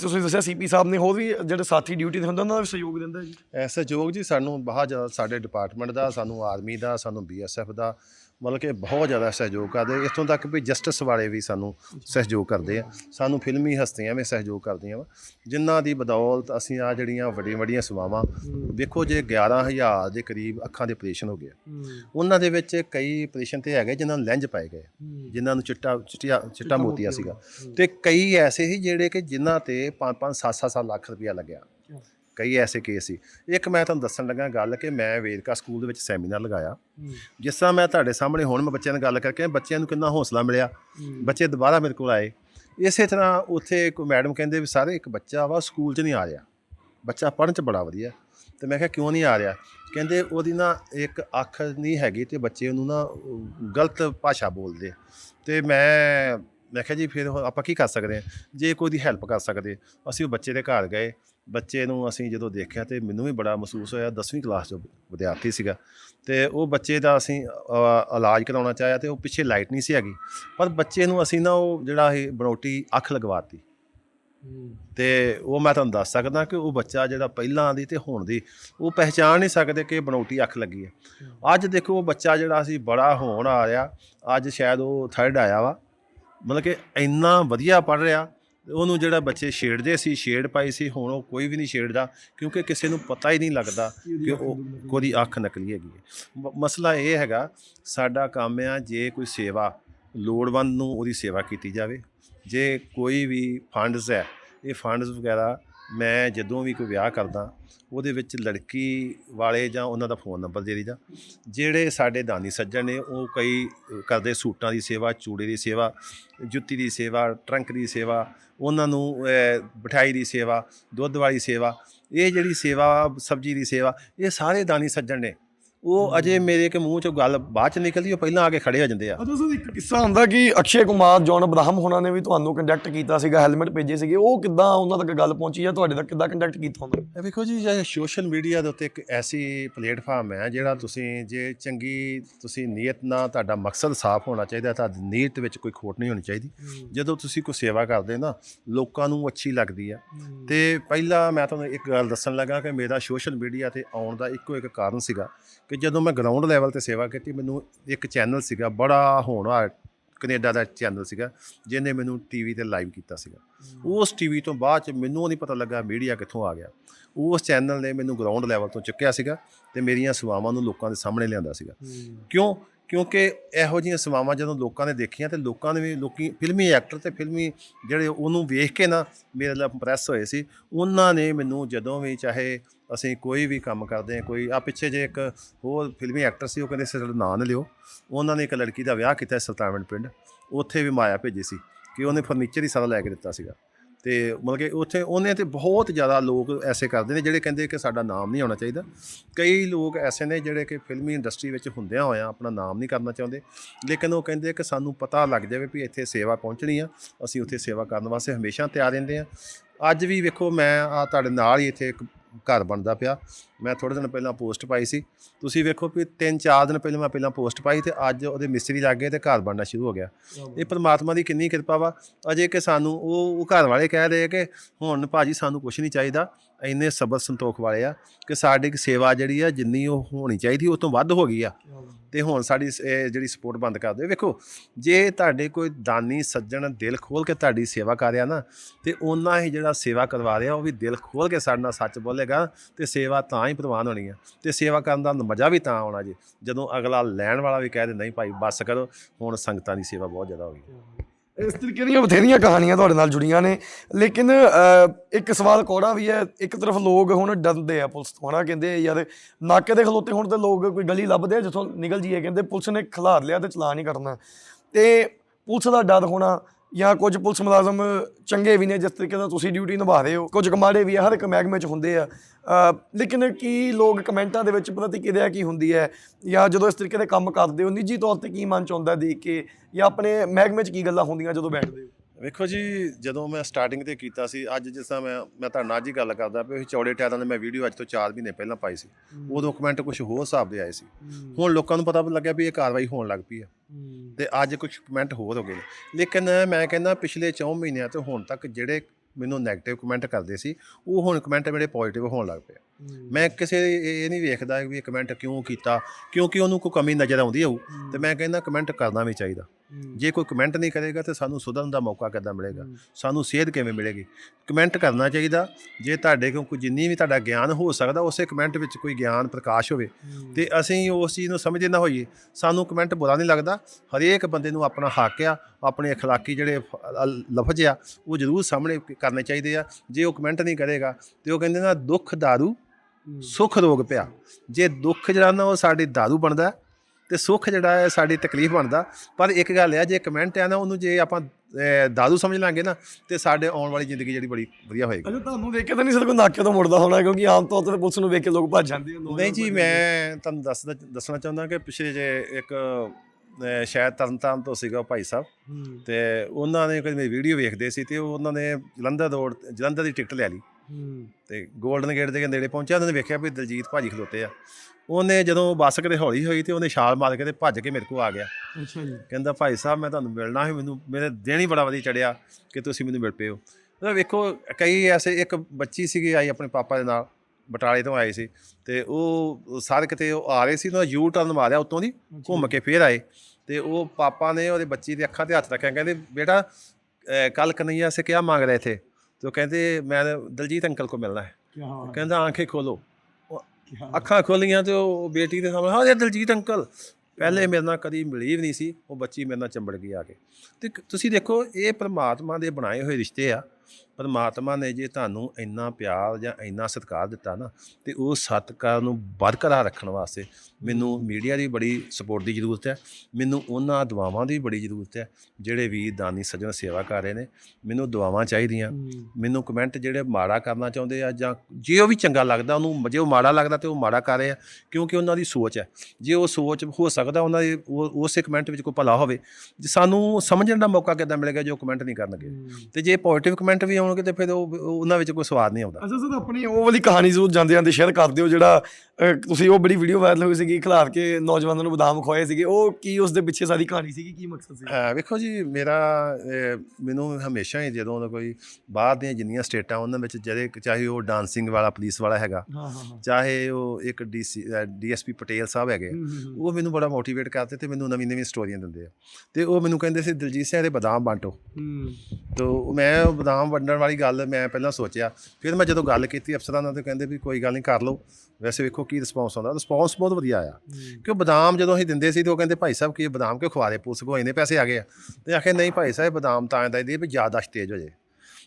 ਤੁਸੀਂ ਦੱਸਿਆ ਸੀਪੀ ਸਾਹਿਬ ਨੇ ਹੋਰ ਵੀ ਜਿਹੜੇ ਸਾਥੀ ਡਿਊਟੀ ਤੇ ਹੁੰਦੇ ਉਹਨਾਂ ਦਾ ਵੀ ਸਹਿਯੋਗ ਦਿੰਦਾ ਜੀ। ਐਸਾ ਸਹਿਯੋਗ ਜੀ ਸਾਨੂੰ ਬਹੁਤ ਜ਼ਿਆਦਾ ਸਾਡੇ ਡਿਪਾਰਟਮੈਂਟ ਦਾ ਸਾਨੂੰ ਆਰਮੀ ਦਾ ਸਾਨੂੰ ਬੀਐਸਐਫ ਦਾ ਮਤਲਬ ਕਿ ਬਹੁਤ ਜ਼ਿਆਦਾ ਸਹਿਯੋਗ ਕਰਦੇ। ਇੱਥੋਂ ਤੱਕ ਵੀ ਜਸਟਿਸ ਵਾਲੇ ਵੀ ਸਾਨੂੰ ਸਹਿਯੋਗ ਕਰਦੇ ਆ। ਸਾਨੂੰ ਫਿਲਮੀ ਹਸਤੀਆਂ ਵੀ ਸਹਿਯੋਗ ਕਰਦੀਆਂ ਵਾ। ਜਿਨ੍ਹਾਂ ਦੀ ਬਦੌਲਤ ਅਸੀਂ ਆ ਜਿਹੜੀਆਂ ਵੱਡੀਆਂ ਵੱਡੀਆਂ ਸੇਵਾਵਾਂ ਵੇਖੋ ਜੇ 11000 ਦੇ ਕਰੀਬ ਅੱਖਾਂ ਦੇ ਆਪਰੇਸ਼ਨ ਹੋ ਗਏ ਉਹਨਾਂ ਦੇ ਵਿੱਚ ਕਈ ਆਪਰੇਸ਼ਨ ਤੇ ਹੈਗੇ ਜਿਨ੍ਹਾਂ ਨੂੰ ਲੈਂਜ ਪਾਏ ਗਏ ਜਿਨ੍ਹਾਂ ਨੂੰ ਚਿੱਟਾ ਚਿੱਟੀਆ ਚਿੱਟਾ ਮੋਤੀਆ ਸੀਗਾ। ਤੇ ਕਈ ਐਸੇ ਸੀ ਜਿਹੜੇ ਕਿ ਜਿਨ੍ਹਾਂ ਤੇ 5-5 7-7 ਲੱਖ ਰੁਪਇਆ ਲੱਗਿਆ। ਕਈ ਐਸੇ ਕੇਸ ਸੀ। ਇੱਕ ਮੈਂ ਤੁਹਾਨੂੰ ਦੱਸਣ ਲੱਗਾ ਗੱਲ ਕਿ ਮੈਂ ਵੇਦਕਾ ਸਕੂਲ ਦੇ ਵਿੱਚ ਸੈਮੀਨਾਰ ਲਗਾਇਆ। ਜਿਸ ਤਰ੍ਹਾਂ ਮੈਂ ਤੁਹਾਡੇ ਸਾਹਮਣੇ ਹੁਣ ਮੈਂ ਬੱਚਿਆਂ ਨਾਲ ਗੱਲ ਕਰਕੇ ਬੱਚਿਆਂ ਨੂੰ ਕਿੰਨਾ ਹੌਸਲਾ ਮਿਲਿਆ। ਬੱਚੇ ਦੁਬਾਰਾ ਮੇਰੇ ਕੋਲ ਆਏ। ਇਸੇ ਤਰ੍ਹਾਂ ਉੱਥੇ ਕੋਈ ਮੈਡਮ ਕਹਿੰਦੇ ਵੀ ਸਾਰੇ ਇੱਕ ਬੱਚਾ ਵਾ ਸਕੂਲ 'ਚ ਨਹੀਂ ਆ ਰਿਹਾ। ਬੱਚਾ ਪੜ੍ਹਨ 'ਚ ਬੜਾ ਵਧੀਆ। ਤੇ ਮੈਂ ਕਿਹਾ, ਕਿਉਂ ਨਹੀਂ ਆ ਰਿਹਾ? ਕਹਿੰਦੇ, ਉਹਦੀ ਨਾ ਇੱਕ ਅੱਖ ਨਹੀਂ ਹੈਗੀ ਤੇ ਬੱਚੇ ਉਹਨੂੰ ਨਾ ਗਲਤ ਭਾਸ਼ਾ ਬੋਲਦੇ ਤੇ ਮੈਂ ਮੈਂ ਕਿਹਾ, ਜੀ, ਫਿਰ ਆਪਾਂ ਕੀ ਕਰ ਸਕਦੇ ਹਾਂ? ਜੇ ਕੋਈ ਦੀ ਹੈਲਪ ਕਰ ਸਕਦੇ ਅਸੀਂ ਉਹ ਬੱਚੇ ਦੇ ਘਰ ਗਏ। ਬੱਚੇ ਨੂੰ ਅਸੀਂ ਜਦੋਂ ਦੇਖਿਆ ਤੇ ਮੈਨੂੰ ਵੀ ਬੜਾ ਮਹਿਸੂਸ ਹੋਇਆ 10ਵੀਂ ਕਲਾਸ ਦਾ ਵਿਦਿਆਰਥੀ ਸੀਗਾ। ਤੇ ਉਹ ਬੱਚੇ ਦਾ ਅਸੀਂ ਇਲਾਜ ਕਰਾਉਣਾ ਚਾਹਿਆ ਤੇ ਉਹ ਪਿੱਛੇ ਲਾਈਟ ਨਹੀਂ ਸੀ ਹੈਗੀ। ਪਰ ਬੱਚੇ ਨੂੰ ਅਸੀਂ ਨਾ ਉਹ ਜਿਹੜਾ ਇਹ ਬਣੋਟੀ ਅੱਖ ਲਗਵਾਤੀ ਤੇ ਉਹ ਮੈਂ ਤੁਹਾਨੂੰ ਦੱਸ ਸਕਦਾ ਕਿ ਉਹ ਬੱਚਾ ਜਿਹੜਾ ਪਹਿਲਾਂ ਦੀ ਤੇ ਹੁਣ ਦੀ, ਉਹ ਪਹਿਚਾਣ ਨਹੀਂ ਸਕਦੇ ਕਿ ਇਹ ਅੱਖ ਲੱਗੀ ਹੈ। ਅੱਜ ਦੇਖੋ ਉਹ ਬੱਚਾ ਜਿਹੜਾ ਸੀ ਬੜਾ ਹੋਣ ਆ ਰਿਹਾ, ਅੱਜ ਸ਼ਾਇਦ ਉਹ ਥਰਡ ਆਇਆ ਵਾ। ਮਤਲਬ ਕਿ ਇੰਨਾ ਵਧੀਆ ਪੜ ਰਿਹਾ, ਉਹਨੂੰ ਜਿਹੜਾ ਬੱਚੇ ਛੇੜਦੇ ਸੀ, ਛੇੜ ਪਾਈ ਸੀ, ਹੁਣ ਉਹ ਕੋਈ ਵੀ ਨਹੀਂ ਛੇੜਦਾ, ਕਿਉਂਕਿ ਕਿਸੇ ਨੂੰ ਪਤਾ ਹੀ ਨਹੀਂ ਲੱਗਦਾ ਕਿ ਉਹ ਉਹਦੀ ਅੱਖ ਨਕਲੀ ਹੈਗੀ ਹੈ। ਮ- ਮਸਲਾ ਇਹ ਹੈਗਾ, ਸਾਡਾ ਕੰਮ ਆ ਜੇ ਕੋਈ ਸੇਵਾ, ਲੋੜਵੰਦ ਨੂੰ ਉਹਦੀ ਸੇਵਾ ਕੀਤੀ ਜਾਵੇ। ਜੇ ਕੋਈ ਵੀ ਫੰਡਸ ਹੈ ਇਹ ਫੰਡਸ ਵਗੈਰਾ ਮੈਂ ਜਦੋਂ ਵੀ ਕੋਈ ਵਿਆਹ ਕਰਦਾ ਉਹਦੇ ਵਿੱਚ ਲੜਕੀ ਵਾਲੇ ਜਾਂ ਉਹਨਾਂ ਦਾ ਫੋਨ ਨੰਬਰ ਦੇ ਦਈਦਾ। ਜਿਹੜੇ ਸਾਡੇ ਦਾਨੀ ਸੱਜਣ ਨੇ ਉਹ ਕਈ ਕਰਦੇ ਸੂਟਾਂ ਦੀ ਸੇਵਾ ਚੂੜੇ ਦੀ ਸੇਵਾ ਜੁੱਤੀ ਦੀ ਸੇਵਾ ਟਰੰਕ ਦੀ ਸੇਵਾ ਉਹਨਾਂ ਨੂੰ ਅਹ, ਦੀ ਸੇਵਾ ਦੁੱਧ ਵਾਲੀ ਸੇਵਾ ਇਹ ਜਿਹੜੀ ਸੇਵਾ ਸਬਜ਼ੀ ਦੀ ਸੇਵਾ ਇਹ ਸਾਰੇ ਦਾਨੀ ਸੱਜਣ ਨੇ ਉਹ ਅਜੇ ਮੇਰੇ ਕੇ ਮੂੰਹ ਚੋਂ ਗੱਲ ਬਾਅਦ ਚ ਨਿਕਲਦੀ ਉਹ ਪਹਿਲਾਂ ਆ ਕੇ ਖੜੇ ਹੋ ਜਾਂਦੇ ਆ। ਅੱਛਾ ਸਰ ਇੱਕ ਕਿੱਸਾ ਹੁੰਦਾ ਕਿ ਅਕਸ਼ੇ ਕੁਮਾਰ ਜੌਨ ਅਬਰਾਹਮ ਹੋਣਾ ਨੇ ਵੀ ਤੁਹਾਨੂੰ ਕੰਟੈਕਟ ਕੀਤਾ ਸੀਗਾ ਹੈਲਮਟ ਭੇਜੇ ਸੀਗੇ। ਉਹ ਕਿੱਦਾਂ ਉਹਨਾਂ ਤੱਕ ਗੱਲ ਪਹੁੰਚੀ ਜਾਂ ਤੁਹਾਡੇ ਤੱਕ ਕਿੱਦਾਂ ਕੰਟੈਕਟ ਕੀਤਾ ਉਹਨਾਂ ਵੇਖੋ ਜੀ ਸੋਸ਼ਲ ਮੀਡੀਆ ਦੇ ਉੱਤੇ ਇੱਕ ਐਸੀ ਪਲੇਟਫਾਰਮ ਹੈ ਜਿਹੜਾ ਤੁਸੀਂ ਜੇ ਚੰਗੀ ਤੁਸੀਂ ਨੀਅਤ ਨਾਲ ਤੁਹਾਡਾ ਮਕਸਦ ਸਾਫ਼ ਹੋਣਾ ਚਾਹੀਦਾ ਤੁਹਾਡੀ ਨੀਅਤ ਵਿੱਚ ਕੋਈ ਖੋਟ ਨਹੀਂ ਹੋਣੀ ਚਾਹੀਦੀ। ਜਦੋਂ ਤੁਸੀਂ ਕੋਈ ਸੇਵਾ ਕਰਦੇ ਨਾ ਲੋਕਾਂ ਨੂੰ ਅੱਛੀ ਲੱਗਦੀ ਆ। ਤੇ ਪਹਿਲਾਂ ਮੈਂ ਤੁਹਾਨੂੰ ਇੱਕ ਗੱਲ ਦੱਸਣ ਲੱਗਾ ਕਿ ਮੇਰਾ ਸੋਸ਼ਲ ਮੀਡੀਆ ਤੇ ਆਉਣ ਦਾ ਇੱਕੋ ਇੱਕ ਕਾਰਨ ਸੀਗਾ ਕਿ ਜਦੋਂ ਮੈਂ ਗਰਾਊਂਡ ਲੈਵਲ ਤੇ ਸੇਵਾ ਕੀਤੀ ਮੈਨੂੰ ਇੱਕ ਚੈਨਲ ਸੀਗਾ ਬੜਾ ਹੋਣਹਾਰ ਕੈਨੇਡਾ ਦਾ ਚੈਨਲ ਸੀਗਾ ਜਿਹਨੇ ਮੈਨੂੰ ਟੀਵੀ ਤੇ ਲਾਈਵ ਕੀਤਾ ਸੀਗਾ। ਉਸ ਟੀਵੀ ਤੋਂ ਬਾਅਦ ਚ ਮੈਨੂੰ ਨਹੀਂ ਪਤਾ ਲੱਗਾ ਮੀਡੀਆ ਕਿੱਥੋਂ ਆ ਗਿਆ। ਉਸ ਚੈਨਲ ਨੇ ਮੈਨੂੰ ਗਰਾਊਂਡ ਲੈਵਲ ਤੋਂ ਚੁੱਕਿਆ ਸੀਗਾ ਤੇ ਮੇਰੀਆਂ ਸੇਵਾਵਾਂ ਨੂੰ ਲੋਕਾਂ ਦੇ ਸਾਹਮਣੇ ਲਿਆਂਦਾ ਸੀਗਾ। ਕਿਉਂ? ਕਿਉਂਕਿ ਇਹੋ ਜਿਹੀਆਂ ਸੇਵਾਵਾਂ ਜਦੋਂ ਲੋਕਾਂ ਨੇ ਦੇਖੀਆਂ ਤੇ ਲੋਕਾਂ ਨੇ ਵੀ ਲੋਕੀ ਫਿਲਮੀ ਐਕਟਰ ਤੇ ਫਿਲਮੀ ਜਿਹੜੇ ਉਹਨੂੰ ਵੇਖ ਕੇ ਨਾ ਮੇਰੇ ਨਾਲ ਇੰਪ੍ਰੈਸ ਹੋਏ ਸੀ ਉਹਨਾਂ ਨੇ ਮੈਨੂੰ ਜਦੋਂ ਵੀ ਚਾਹੇ ਅਸੀਂ ਕੋਈ ਵੀ ਕੰਮ ਕਰਦੇ ਹਾਂ, ਕੋਈ ਆ ਪਿੱਛੇ ਜੇ ਇੱਕ ਹੋਰ ਫਿਲਮੀ ਐਕਟਰ ਸੀ, ਉਹ ਕਹਿੰਦੇ ਸਾਡਾ ਨਾਂ ਨਾ ਲਿਓ। ਉਹਨਾਂ ਨੇ ਇੱਕ ਲੜਕੀ ਦਾ ਵਿਆਹ ਕੀਤਾ ਸੁਲਤਾਨਵਿੰਡ ਪਿੰਡ। ਉੱਥੇ ਵੀ ਮਾਇਆ ਭੇਜੀ ਸੀ ਕਿ ਉਹਨੇ ਫਰਨੀਚਰ ਹੀ ਸਾਰਾ ਲੈ ਕੇ ਦਿੱਤਾ ਸੀਗਾ। ਤੇ ਮਤਲਬ ਕਿ ਉੱਥੇ ਉਹਨੇ ਤੇ ਬਹੁਤ ਜ਼ਿਆਦਾ ਲੋਕ ਐਸੇ ਕਰਦੇ ਨੇ ਜਿਹੜੇ ਕਹਿੰਦੇ ਕਿ ਸਾਡਾ ਨਾਮ ਨਹੀਂ ਆਉਣਾ ਚਾਹੀਦਾ। ਕਈ ਲੋਕ ਐਸੇ ਨੇ ਜਿਹੜੇ ਕਿ ਫਿਲਮੀ ਇੰਡਸਟਰੀ ਵਿੱਚ ਹੁੰਦਿਆਂ ਹੋਇਆਂ ਆਪਣਾ ਨਾਮ ਨਹੀਂ ਕਰਨਾ ਚਾਹੁੰਦੇ। ਲੇਕਿਨ ਉਹ ਕਹਿੰਦੇ ਕਿ ਸਾਨੂੰ ਪਤਾ ਲੱਗ ਜਾਵੇ ਵੀ ਇੱਥੇ ਸੇਵਾ ਪਹੁੰਚਣੀ ਆ। ਅਸੀਂ ਉੱਥੇ ਸੇਵਾ ਕਰਨ ਵਾਸਤੇ ਹਮੇਸ਼ਾ ਤਿਆਰ ਰਹਿੰਦੇ ਆ। ਅੱਜ ਵੀ ਵੇਖੋ ਮੈਂ ਆ ਤੁਹਾਡੇ ਨਾਲ ਹੀ ਇੱਥੇ ਇੱਕ ਘਰ ਬਣਦਾ ਪਿਆ। ਮੈਂ ਥੋੜੇ ਦਿਨ ਪਹਿਲਾਂ ਪੋਸਟ ਪਾਈ ਸੀ। ਤੁਸੀਂ ਵੇਖੋ ਵੀ 3-4 ਦਿਨ ਪਹਿਲਾਂ ਮੈਂ ਪਹਿਲਾਂ ਪੋਸਟ ਪਾਈ ਤੇ ਅੱਜ ਉਹਦੇ ਮਿਸਤਰੀ ਲੱਗ ਗਏ ਤੇ ਘਰ ਬਣਨਾ ਸ਼ੁਰੂ ਹੋ ਗਿਆ। ਇਹ ਪਰਮਾਤਮਾ ਦੀ ਕਿੰਨੀ ਕਿਰਪਾ ਵਾ। ਅਜੇ ਕਿ ਸਾਨੂੰ ਉਹ ਘਰ ਵਾਲੇ ਕਹਿ ਰਹੇ ਕਿ ਹੁਣ ਭਾਜੀ ਸਾਨੂੰ ਕੁਝ ਨਹੀਂ ਚਾਹੀਦਾ। ਇੰਨੇ ਸਬਰ ਸੰਤੋਖ ਵਾਲੇ ਆ ਕਿ ਸਾਡੀ ਸੇਵਾ ਜਿਹੜੀ ਆ, ਜਿੰਨੀ ਉਹ ਹੋਣੀ ਚਾਹੀਦੀ, ਉਹ ਤੋਂ ਵੱਧ ਹੋ ਗਈ ਆ। ਤੇ ਹੁਣ ਸਾਡੀ ਜਿਹੜੀ ਸਪੋਰਟ ਬੰਦ ਕਰ ਦਿਓ। ਵੇਖੋ, ਜੇ ਤੁਹਾਡੇ ਕੋਈ ਦਾਨੀ ਸੱਜਣ ਦਿਲ ਖੋਲ ਕੇ ਤੁਹਾਡੀ ਸੇਵਾ ਕਰ ਰਿਹਾ ਨਾ, ਤੇ ਉਹਨਾਂ ਹੀ ਜਿਹੜਾ ਸੇਵਾ ਕਰਵਾ ਰਿਹਾ, ਉਹ ਵੀ ਦਿਲ ਖੋਲ ਕੇ ਸਾਡੇ ਨਾਲ ਸੱਚ ਬੋਲੇਗਾ ਤੇ ਸੇਵਾ ਤਾਂ ਹੀ ਪ੍ਰਵਾਨ ਹੋਣੀ ਆ। ਤੇ ਸੇਵਾ ਕਰਨ ਦਾ ਮਜ਼ਾ ਵੀ ਤਾਂ ਆਉਣਾ ਜੀ। ਜਦੋਂ ਅਗਲਾ ਲੈਣ ਵਾਲਾ ਵੀ ਕਹਿ ਦੇ ਨਹੀਂ ਭਾਈ ਬਸ ਕਰੋ। ਹੁਣ ਸੰਗਤਾਂ ਦੀ ਸੇਵਾ ਬਹੁਤ ਜ਼ਿਆਦਾ ਹੋ ਗਈ। ਇਸ ਤਰੀਕੇ ਦੀਆਂ ਬਥੇਰੀਆਂ ਕਹਾਣੀਆਂ ਤੁਹਾਡੇ ਨਾਲ ਜੁੜੀਆਂ ਨੇ। ਲੇਕਿਨ ਅਹ, ਇੱਕ ਸਵਾਲ ਕੋੜਾ ਵੀ ਹੈ ਇੱਕ ਤਰਫ ਲੋਕ ਹੁਣ ਡਰਦੇ ਆ ਪੁਲਿਸ ਤੋਂ ਹਨਾ ਕਹਿੰਦੇ ਯਾਰ ਨਾਕੇ ਦੇ ਖਲੋਤੇ ਹੁਣ ਤੇ ਲੋਕ ਕੋਈ ਗਲੀ ਲੱਭਦੇ ਆ ਜਿੱਥੋਂ ਨਿਕਲ ਜੀਏ ਕਹਿੰਦੇ ਪੁਲਿਸ ਨੇ ਖਿਲਾਰ ਲਿਆ ਤੇ ਚਲਾਨ ਨਹੀਂ ਕਰਨਾ। ਤੇ ਪੁਲਿਸ ਦਾ ਡਰ ਹੋਣਾ ਜਾਂ ਕੁਝ ਪੁਲਿਸ ਮੁਲਾਜ਼ਮ ਚੰਗੇ ਵੀ ਨੇ ਜਿਸ ਤਰੀਕੇ ਨਾਲ ਤੁਸੀਂ ਡਿਊਟੀ ਨਿਭਾ ਰਹੇ ਹੋ। ਕੁਝ ਕਮਾੜੇ ਵੀ ਆ ਹਰ ਇੱਕ ਮਹਿਕਮੇ 'ਚ ਹੁੰਦੇ ਆ। ਲੇਕਿਨ ਕੀ ਲੋਕ ਕਮੈਂਟਾਂ ਦੇ ਵਿੱਚ ਪ੍ਰਤੀਕਿਰਿਆ ਕੀ ਹੁੰਦੀ ਹੈ? ਜਾਂ ਜਦੋਂ ਇਸ ਤਰੀਕੇ ਦੇ ਕੰਮ ਕਰਦੇ ਹੋ ਨਿੱਜੀ ਤੌਰ ਤੇ ਕੀ ਮਨ ਚ ਆਉਂਦਾ ਦੇਖ ਕੇ? ਜਾਂ ਆਪਣੇ ਮਹਿਕਮੇ 'ਚ ਕੀ ਗੱਲਾਂ ਹੁੰਦੀਆਂ ਜਦੋਂ ਬੈਠਦੇ ਹੋ? ਵੇਖੋ ਜੀ ਜਦੋਂ ਮੈਂ ਸਟਾਰਟਿੰਗ ਤੇ ਕੀਤਾ ਸੀ ਅੱਜ ਜਿਸ ਤਰ੍ਹਾਂ ਮੈਂ ਮੈਂ ਤੁਹਾਡੇ ਨਾਲ ਅੱਜ ਹੀ ਗੱਲ ਕਰਦਾ ਪਿਆ ਸੀ ਚੌੜੇ ਟਾਇਰਾਂ ਦੇ ਮੈਂ ਵੀਡੀਓ ਅੱਜ ਤੋਂ 4 ਮਹੀਨੇ ਪਹਿਲਾਂ ਪਾਈ ਸੀ। ਉਦੋਂ ਕਮੈਂਟ ਕੁਝ ਹੋਰ ਹਿਸਾਬ ਦੇ ਆਏ ਸੀ। ਹੁਣ ਲੋਕਾਂ ਨੂੰ ਪਤਾ ਲੱਗਿਆ ਵੀ ਇਹ ਕਾਰਵਾਈ ਹੋਣ ਲੱਗ ਪਈ ਆ ਤੇ ਅੱਜ ਕੁਝ ਕਮੈਂਟ ਹੋਰ ਹੋ ਗਏ ਨੇ। ਲੇਕਿਨ ਮੈਂ ਕਹਿੰਦਾ ਪਿਛਲੇ 4 ਮਹੀਨਿਆਂ ਤੋਂ ਹੁਣ ਤੱਕ ਜਿਹੜੇ ਮੈਨੂੰ 네ਗੇਟਿਵ ਕਮੈਂਟ ਕਰਦੇ ਸੀ ਉਹ ਹੁਣ ਕਮੈਂਟ ਮੇਰੇ ਪੋਜ਼ਿਟਿਵ ਹੋਣ ਲੱਗ ਪਏ ਮੈਂ ਕਿਸੇ ਇਹ ਨਹੀਂ ਵੇਖਦਾ ਵੀ ਕਮੈਂਟ ਕਿਉਂ ਕੀਤਾ ਕਿਉਂਕਿ ਉਹਨੂੰ ਕੋਈ ਕਮੀ ਨਜ਼ਰ ਆਉਂਦੀ ਹੋਊ। ਤੇ ਮੈਂ ਕਹਿੰਦਾ ਕਮੈਂਟ ਕਰਨਾ ਵੀ ਚਾਹੀਦਾ। ਜੇ ਕੋਈ ਕਮੈਂਟ ਨਹੀਂ ਕਰੇਗਾ ਤੇ ਸਾਨੂੰ ਸੁਧਰਨ ਦਾ ਮੌਕਾ ਕਿੱਦਾਂ ਮਿਲੇਗਾ? ਸਾਨੂੰ ਸੇਧ ਕਿਵੇਂ ਮਿਲੇਗੀ? ਕਮੈਂਟ ਕਰਨਾ ਚਾਹੀਦਾ। ਜੇ ਤੁਹਾਡੇ ਕੋਲ ਕੋਈ ਜਿੰਨੀ ਵੀ ਤੁਹਾਡਾ ਗਿਆਨ ਹੋ ਸਕਦਾ ਉਸੇ ਕਮੈਂਟ ਵਿੱਚ ਕੋਈ ਗਿਆਨ ਪ੍ਰਕਾਸ਼ ਹੋਵੇ। ਤੇ ਅਸੀਂ ਉਸ ਚੀਜ਼ ਨੂੰ ਸਮਝਦੇ ਨਾ ਹੋਈਏ। ਸਾਨੂੰ ਕਮੈਂਟ ਬੁਰਾ ਨਹੀਂ ਲੱਗਦਾ। ਹਰੇਕ ਬੰਦੇ ਨੂੰ ਆਪਣਾ ਹੱਕ ਆ ਆਪਣੇ اخلاقی ਜਿਹੜੇ ਲਫ਼ਜ਼ ਆ ਉਹ ਜ਼ਰੂਰ ਸਾਹਮਣੇ ਕਰਨੇ ਚਾਹੀਦੇ ਆ। ਜੇ ਉਹ ਕਮੈਂਟ ਨਹੀਂ ਕਰੇਗਾ ਤੇ ਉਹ ਕਹਿੰਦੇ ਨਾ ਦੁੱਖ ਦਾਰੂ ਸੁਖ ਰੋਗ ਪਿਆ। ਜੇ ਦੁੱਖ ਜਿਹੜਾ ਨਾ ਉਹ ਸਾਡੇ ਦਾਰੂ ਬਣਦਾ ਤੇ ਸੁੱਖ ਜਿਹੜਾ ਹੈ ਸਾਡੀ ਤਕਲੀਫ ਬਣਦਾ। ਪਰ ਇੱਕ ਗੱਲ ਆ ਜੇ ਕਮੈਂਟ ਆ ਨਾ ਉਹਨੂੰ ਜੇ ਆਪਾਂ ਦਾਰੂ ਸਮਝ ਲਾਂਗੇ ਨਾ ਤੇ ਸਾਡੇ ਆਉਣ ਵਾਲੀ ਜ਼ਿੰਦਗੀ ਜਿਹੜੀ ਬੜੀ ਵਧੀਆ ਹੋਏਗੀ। ਅਜੇ ਤੁਹਾਨੂੰ ਵੇਖ ਕੇ ਤਾਂ ਨਹੀਂ ਸਰ ਨਾਕੇ ਤੋਂ ਮੁੜਦਾ ਹੋਣਾ ਕਿਉਂਕਿ ਆਮ ਤੌਰ ਤੇ ਪੁਲਿਸ ਨੂੰ ਵੇਖ ਕੇ ਲੋਕ ਭੱਜ ਜਾਂਦੇ ਆ ਨਹੀਂ ਜੀ ਮੈਂ ਤੁਹਾਨੂੰ ਦੱਸਦਾ ਦੱਸਣਾ ਚਾਹੁੰਦਾ ਕਿ ਪਿਛਲੇ ਜੇ ਇੱਕ ਸ਼ਾਇਦ ਤਰਨਤਾਰਨ ਤੋਂ ਸੀਗਾ ਭਾਈ ਸਾਹਿਬ। ਹੂੰ। ਤੇ ਉਹਨਾਂ ਨੇ ਕੋਈ ਮੇਰੀ ਵੀਡੀਓ ਵੇਖਦੇ ਸੀ ਤੇ ਉਹ ਉਹਨਾਂ ਨੇ ਜਲੰਧਰ ਰੋਡ ਜਲੰਧਰ ਦੀ ਟਿਕਟ ਲੈ ਲਈ। ਹੂੰ। ਤੇ 골ਡਨ ਗੇਟ ਦੇ ਨੇੜੇ ਪਹੁੰਚਿਆ ਉਹਨਾਂ ਨੇ ਵੇਖਿਆ ਵੀ ਦਲਜੀਤ ਭਾਜੀ ਖਲੋਤੇ ਆ। ਉਹਨੇ ਜਦੋਂ ਬੱਸ ਕਿਤੇ ਹੌਲੀ ਹੋਈ ਤੇ ਉਹਨੇ ਛਾਲ ਮਾਰ ਕੇ ਤੇ ਭੱਜ ਕੇ ਮੇਰੇ ਕੋਲ ਆ ਗਿਆ। ਅੱਛਾ ਜੀ। ਕਹਿੰਦਾ ਭਾਈ ਸਾਹਿਬ ਮੈਂ ਤੁਹਾਨੂੰ ਮਿਲਣਾ ਸੀ ਮੈਨੂੰ ਮੇਰੇ ਦਿਨ ਹੀ ਬੜਾ ਵਧੀਆ ਚੜਿਆ ਕਿ ਤੁਸੀਂ ਮੈਨੂੰ ਮਿਲ ਪਏ ਹੋ। ਵੇਖੋ ਕਈ ਐਸੇ ਇੱਕ ਬੱਚੀ ਸੀਗੀ ਆਈ ਆਪਣੇ ਪਾਪਾ ਦੇ ਨਾਲ ਬਟਾਲੇ ਤੋਂ ਆਏ ਸੀ ਤੇ ਉਹ ਸਾਰੇ ਕਿਤੇ ਉਹ ਆ ਰਹੇ ਸੀ ਉਹਨਾਂ ਯੂ ਟਰਨ ਮਾਰਿਆ ਉੱਤੋਂ ਦੀ ਘੁੰਮ ਕੇ ਫੇਰ ਆਏ ਤੇ ਉਹ ਪਾਪਾ ਨੇ ਉਹਦੇ ਬੱਚੀ ਦੇ ਅੱਖਾਂ ਤੇ ਹੱਥ ਰੱਖਿਆ ਕਹਿੰਦੇ ਬੇਟਾ ਕੱਲ ਕਨਈਆ ਸੇ ਕੀ ਮੰਗ ਰਹੇ ਥੇ ਉਹ ਕਹਿੰਦੇ ਮੈਂ ਦਲਜੀਤ ਅੰਕਲ ਕੋ ਮਿਲਣਾ ਹੈ। ਕਹਿੰਦਾ ਆਂਖੇ ਖੋਲੋ। ਅੱਖਾਂ ਖੋਲੀਆਂ ਤੇ ਉਹ ਬੇਟੀ ਦੇ ਸਾਹਮਣੇ, ਹਾਂ ਇਹ ਦਲਜੀਤ ਅੰਕਲ। ਪਹਿਲੇ ਮੇਰੇ ਨਾਲ ਕਦੀ ਮਿਲੀ ਵੀ ਨਹੀਂ ਸੀ, ਉਹ ਬੱਚੀ ਮੇਰੇ ਨਾਲ ਚੰਬੜ ਗਈ ਆ ਕੇ। ਤੇ ਤੁਸੀਂ ਦੇਖੋ, ਇਹ ਪਰਮਾਤਮਾ ਦੇ ਬਣਾਏ ਹੋਏ ਰਿਸ਼ਤੇ ਆ। ਪਰਮਾਤਮਾ ਨੇ ਜੇ ਤੁਹਾਨੂੰ ਇੰਨਾ ਪਿਆਰ ਜਾਂ ਇੰਨਾ ਸਤਿਕਾਰ ਦਿੱਤਾ ਨਾ ਤੇ ਉਹ ਸਤਿਕਾਰ ਨੂੰ ਬਰਕਰਾਰ ਰੱਖਣ ਵਾਸਤੇ ਮੈਨੂੰ ਮੀਡੀਆ ਦੀ ਬੜੀ ਸਪੋਰਟ ਦੀ ਜ਼ਰੂਰਤ ਹੈ ਮੈਨੂੰ ਉਹਨਾਂ ਦੁਆਵਾਂ ਦੀ ਬੜੀ ਜ਼ਰੂਰਤ ਹੈ ਜਿਹੜੇ ਵੀਰ ਦਾਨੀ ਸੱਜਣ ਸੇਵਾ ਕਰ ਰਹੇ ਨੇ ਮੈਨੂੰ ਦੁਆਵਾਂ ਚਾਹੀਦੀਆਂ। ਮੈਨੂੰ ਕਮੈਂਟ ਜਿਹੜੇ ਮਾੜਾ ਕਰਨਾ ਚਾਹੁੰਦੇ ਆ ਜਾਂ ਜੇ ਉਹ ਵੀ ਚੰਗਾ ਲੱਗਦਾ ਉਹਨੂੰ ਜੇ ਉਹ ਮਾੜਾ ਲੱਗਦਾ ਤੇ ਉਹ ਮਾੜਾ ਕਰ ਰਹੇ ਆ ਕਿਉਂਕਿ ਉਹਨਾਂ ਦੀ ਸੋਚ ਹੈ। ਜੇ ਉਹ ਸੋਚ ਹੋ ਸਕਦਾ ਉਹਨਾਂ ਦੀ ਉਹ- ਉਸੇ ਕਮੈਂਟ ਵਿੱਚ ਕੋਈ ਭਲਾ ਹੋਵੇ ਜੇ ਸਾਨੂੰ ਸਮਝਣ ਦਾ ਮੌਕਾ ਕਿੱਦਾਂ ਮਿਲੇਗਾ ਜੋ ਕਮੈਂਟ ਨਹੀਂ ਕਰਨਗੇ? ਤੇ ਜੇ ਪੋਜ਼ਿਟਿਵ ਕਮੈਂਟ ਵੀ ਆਉਣਗੇ ਤੇ ਫਿਰ ਉਹ ਉਹਨਾਂ ਵਿੱਚ ਕੋਈ ਸਵਾਦ ਨਹੀਂ ਆਉਂਦਾ। ਅੱਛਾ ਸਰ ਆਪਣੀ ਉਹ ਵਾਲੀ ਕਹਾਣੀ ਜ਼ਰੂਰ ਜਾਂਦੇ ਜਾਂਦੇ ਸ਼ੇਅਰ ਕਰ ਦਿਓ ਜਿਹੜਾ ਤੁਸੀਂ ਉਹ ਬੜੀ ਵੀਡੀਓ ਵਾਇਰਲ ਹੋਈ ਸੀਗੀ ਖਿਲਾਰ ਕੇ ਨੌਜਵਾਨਾਂ ਨੂੰ ਬਦਾਮ ਖਵਾਏ ਸੀਗੇ। ਉਹ ਕੀ ਉਸ ਦੇ ਪਿੱਛੇ ਸਾਰੀ ਕਹਾਣੀ ਸੀਗੀ? ਕੀ ਮਕਸਦ ਸੀ? ਵੇਖੋ ਜੀ ਮੇਰਾ ਮੈਨੂੰ ਹਮੇਸ਼ਾ ਹੀ ਜਦੋਂ ਦਾ ਕੋਈ ਬਾਹਰ ਦੀਆਂ ਜਿੰਨੀਆਂ ਸਟੇਟਾਂ ਉਹਨਾਂ ਵਿੱਚ ਜਿਹੜੇ ਚਾਹੇ ਉਹ ਡਾਂਸਿੰਗ ਵਾਲਾ ਪੁਲਿਸ ਵਾਲਾ ਹੈਗਾ ਚਾਹੇ ਉਹ ਇੱਕ ਡੀਸੀ ਡੀਐਸਪੀ ਪਟੇਲ ਸਾਹਿਬ ਹੈਗੇ ਉਹ ਮੈਨੂੰ ਬੜਾ ਮੋਟੀਵੇਟ ਕਰਦੇ ਤੇ ਮੈਨੂੰ ਨਵੀਂ ਨਵੀਂ ਸਟੋਰੀਆਂ ਦਿੰਦੇ ਆ। ਤੇ ਉਹ ਮੈਨੂੰ ਕਹਿੰਦੇ ਸੀ ਦਲਜੀਤ ਸਿੰਘ ਦੇ ਬਦਾਮ ਬਾਂਟੋ ਹੂੰ। ਤੋ ਮੈਂ ਉਹ ਬਦਾਮ ਵੰਡਣ ਵਾਲੀ ਗੱਲ ਮੈਂ ਪਹਿਲਾਂ ਸੋਚਿਆ ਫਿਰ ਮੈਂ ਜਦੋਂ ਗੱਲ ਕੀਤੀ ਅਫਸਰਾਂ ਨਾਲ ਤੇ ਕਹਿੰਦੇ ਵੀ ਕੋਈ ਗੱਲ ਨਹੀਂ ਕਰ ਲਓ। ਵੈਸੇ ਵੇਖੋ ਕੀ ਰਿਸਪੌਂਸ ਆਉਂਦਾ? ਰਿਸਪੌਂਸ ਬਹੁਤ ਵਧੀਆ ਆਇਆ। ਕਿਉਂ ਬਦਾਮ ਜਦੋਂ ਅਸੀਂ ਦਿੰਦੇ ਸੀ ਤੇ ਉਹ ਕਹਿੰਦੇ ਭਾਈ ਸਾਹਿਬ ਕੀ ਇਹ ਬਦਾਮ ਕਿਉਂ ਖਵਾ ਰਹੇ ਪੁਲਿਸ ਕੋਲ ਇੰਨੇ ਪੈਸੇ ਆ ਗਏ ਆ। ਤੇ ਆਖੇ ਨਹੀਂ ਭਾਈ ਸਾਹਿਬ ਬਦਾਮ ਤਾਂ ਐਂ ਦੀ ਵੀ ਯਾਦਾਸ਼ਤ ਤੇਜ਼ ਹੋ ਜਾਏ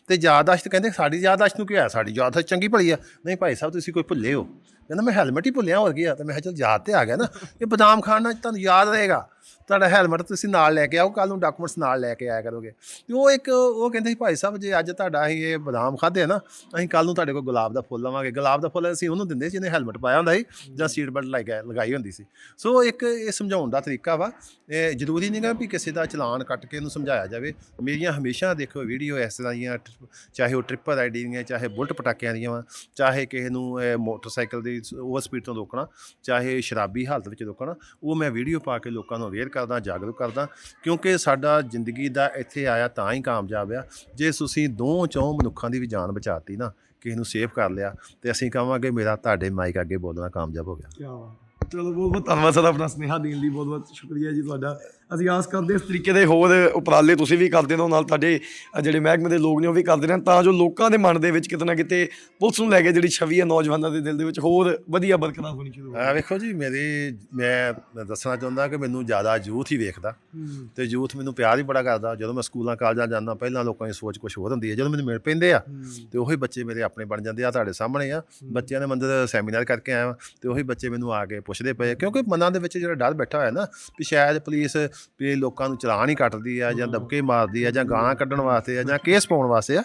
ਤੇ ਯਾਦਾਸ਼ਤ ਕਹਿੰਦੇ ਸਾਡੀ ਯਾਦਾਸ਼ਤ ਨੂੰ ਕੀ ਹੋਇਆ? ਸਾਡੀ ਯਾਦਾਸ਼ਤ ਚੰਗੀ ਭਲੀ ਆ। ਨਹੀਂ ਭਾਈ ਸਾਹਿਬ ਤੁਸੀਂ ਕੋਈ ਭੁੱਲੇ ਹੋ? ਕਹਿੰਦਾ ਮੈਂ ਹੈਲਮਟ ਹੀ ਭੁੱਲਿਆ ਹੋਰ ਗਿਆ ਤੇ ਮੈਂ ਕਿਹਾ ਚਲ ਯਾਦ ਤੇ ਆ ਗਿਆ ਨਾ। ਇਹ ਬਦਾਮ ਖਾਣ ਨਾਲ ਤੁਹਾਨੂੰ ਯਾਦ ਰਹੇਗਾ। ਤੁਹਾਡਾ ਹੈਲਮਟ ਤੁਸੀਂ ਨਾਲ ਲੈ ਕੇ ਆਓ ਕੱਲ ਨੂੰ ਡਾਕੂਮੈਂਟਸ ਨਾਲ ਲੈ ਕੇ ਆਇਆ ਕਰੋਗੇ। ਤੇ ਉਹ ਇੱਕ ਉਹ ਕਹਿੰਦੇ ਸੀ, ਭਾਈ ਸਾਹਿਬ, ਜੇ ਅੱਜ ਤੁਹਾਡਾ ਅਸੀਂ ਇਹ ਬਦਾਮ ਖਾਦੇ ਨਾ, ਅਸੀਂ ਕੱਲ ਨੂੰ ਤੁਹਾਡੇ ਕੋਲ ਗੁਲਾਬ ਦਾ ਫੁੱਲ ਲਵਾਂਗੇ। ਗੁਲਾਬ ਦਾ ਫੁੱਲ ਅਸੀਂ ਉਹਨੂੰ ਦਿੰਦੇ ਸੀ, ਜਿਹਨੇ ਹੈਲਮਟ ਪਾਇਆ ਹੁੰਦਾ ਸੀ, ਜਾਂ ਸੀਟ ਬੈਲਟ ਲਗਾਈ ਲਗਾਈ ਹੁੰਦੀ ਸੀ। ਸੋ ਇੱਕ ਇਹ ਸਮਝਾਉਣ ਦਾ ਤਰੀਕਾ ਵਾ। ਇਹ ਜ਼ਰੂਰੀ ਨਹੀਂ ਗਾ ਵੀ ਕਿਸੇ ਦਾ ਚਲਾਨ ਕੱਟ ਕੇ ਉਹਨੂੰ ਸਮਝਾਇਆ ਜਾਵੇ। ਮੇਰੀਆਂ ਹਮੇਸ਼ਾ ਦੇਖੋ ਵੀਡੀਓ ਇਸ ਤਰ੍ਹਾਂ ਦੀਆਂ ਟ੍ਰਿਪ- ਚਾਹੇ ਉਹ ਟ੍ਰਿਪਲ ਆਈਡੀ ਦੀਆਂ, ਚਾਹੇ ਬੁਲਟ ਪਟਾਕਿਆਂ ਦੀਆਂ ਵਾ, ਚਾਹੇ ਕਿਸੇ ਨੂੰ ਮੋਟਰਸਾਈਕਲ ਦੀ ਓਵਰ ਸਪੀਡ ਤੋਂ ਰੋਕਣਾ, ਚਾਹੇ ਸ਼ਰਾਬੀ ਹਾਲਤ ਵਿੱਚ ਰੋਕਣਾ, ਉਹ ਮੈਂ ਵੀਡੀਓ ਪਾ ਕੇ ਲੋਕਾਂ ਨੂੰ ਅਵੇਅਰ ਕਰਦਾ, ਜਾਗਰੂਕ ਕਰਦਾ, ਕਿਉਂਕਿ ਸਾਡਾ ਜ਼ਿੰਦਗੀ ਦਾ ਇੱਥੇ ਆਇਆ ਤਾਂ ਹੀ ਕਾਮਯਾਬ ਆ। ਜੇ ਤੁਸੀਂ ਦੋ ਚੌਂ ਮਨੁੱਖਾਂ ਦੀ ਵੀ ਜਾਨ ਬਚਾਤੀ ਨਾ, ਕਿਸੇ ਨੂੰ ਸੇਵ ਕਰ ਲਿਆ, ਤੇ ਅਸੀਂ ਕਹਾਂਗੇ, ਮੇਰਾ, ਤੁਹਾਡੇ ਮਾਈਕ ਅੱਗੇ ਬੋਲਣਾ ਕਾਮਯਾਬ ਹੋ ਗਿਆ। ਕੀ ਚਲੋ ਬਹੁਤ ਬਹੁਤ ਧੰਨਵਾਦ ਸਰ ਆਪਣਾ ਸੁਨੇਹਾ ਦੇਣ ਲਈ ਬਹੁਤ ਬਹੁਤ ਸ਼ੁਕਰੀਆ ਜੀ ਤੁਹਾਡਾ। ਅਸੀਂ ਆਸ ਕਰਦੇ ਹਾਂ ਇਸ ਤਰੀਕੇ ਦੇ ਹੋਰ ਉਪਰਾਲੇ ਤੁਸੀਂ ਵੀ ਕਰਦੇ ਰਹੋ ਨਾਲ ਤੁਹਾਡੇ ਜਿਹੜੇ ਮਹਿਕਮੇ ਦੇ ਲੋਕ ਨੇ ਉਹ ਵੀ ਕਰਦੇ ਰਹਿਣ ਤਾਂ ਜੋ ਲੋਕਾਂ ਦੇ ਮਨ ਦੇ ਵਿੱਚ ਕਿਤੇ ਨਾ ਕਿਤੇ ਪੁਲਿਸ ਨੂੰ ਲੈ ਕੇ ਜਿਹੜੀ ਛਵੀ ਹੈ ਨੌਜਵਾਨਾਂ ਦੇ ਦਿਲ ਦੇ ਵਿੱਚ ਹੋਰ ਵਧੀਆ ਬਰਕਰਾਰ ਹੋਣੀ ਸ਼ੁਰੂ ਹੋ ਆ ਵੇਖੋ ਜੀ ਮੇਰੀ ਮੈਂ ਦੱਸਣਾ ਚਾਹੁੰਦਾ ਕਿ ਮੈਨੂੰ ਜ਼ਿਆਦਾ ਯੂਥ ਹੀ ਵੇਖਦਾ ਤੇ ਯੂਥ ਮੈਨੂੰ ਪਿਆਰ ਹੀ ਬੜਾ ਕਰਦਾ। ਜਦੋਂ ਮੈਂ ਸਕੂਲਾਂ ਕਾਲਜਾਂ ਜਾਂਦਾ ਪਹਿਲਾਂ ਲੋਕਾਂ ਦੀ ਸੋਚ ਕੁਝ ਹੋਰ ਹੁੰਦੀ ਹੈ। ਜਦੋਂ ਮੈਨੂੰ ਮਿਲ ਪੈਂਦੇ ਆ ਤੇ ਉਹੀ ਬੱਚੇ ਮੇਰੇ ਆਪਣੇ ਬਣ ਜਾਂਦੇ ਆ ਤੁਹਾਡੇ ਸਾਹਮਣੇ ਆ। ਬੱਚਿਆਂ ਦੇ ਮੰਦਰ ਸੈਮੀਨਾਰ ਕਰਕੇ ਆਇਆ ਤੇ ਉਹੀ ਬੱਚੇ ਮੈਨੂੰ ਆ ਕੇ ਪੁੱਛਦੇ ਪਏ। ਕਿਉਂਕਿ ਮਨਾਂ ਦੇ ਵਿੱਚ ਜਿਹੜਾ ਡਰ ਬੈਠਾ ਹੋਇਆ ਨਾ ਵੀ ਸ਼ਾਇਦ ਪੁਲਿਸ ਵੀ ਲੋਕਾਂ ਨੂੰ ਚਲਾਨ ਹੀ ਕੱਟਦੀ ਆ ਜਾਂ ਦਬਕੇ ਮਾਰਦੀ ਆ ਜਾਂ ਗਾਲਾਂ ਕੱਢਣ ਵਾਸਤੇ ਆ ਜਾਂ ਕੇਸ ਪਾਉਣ ਵਾਸਤੇ ਆ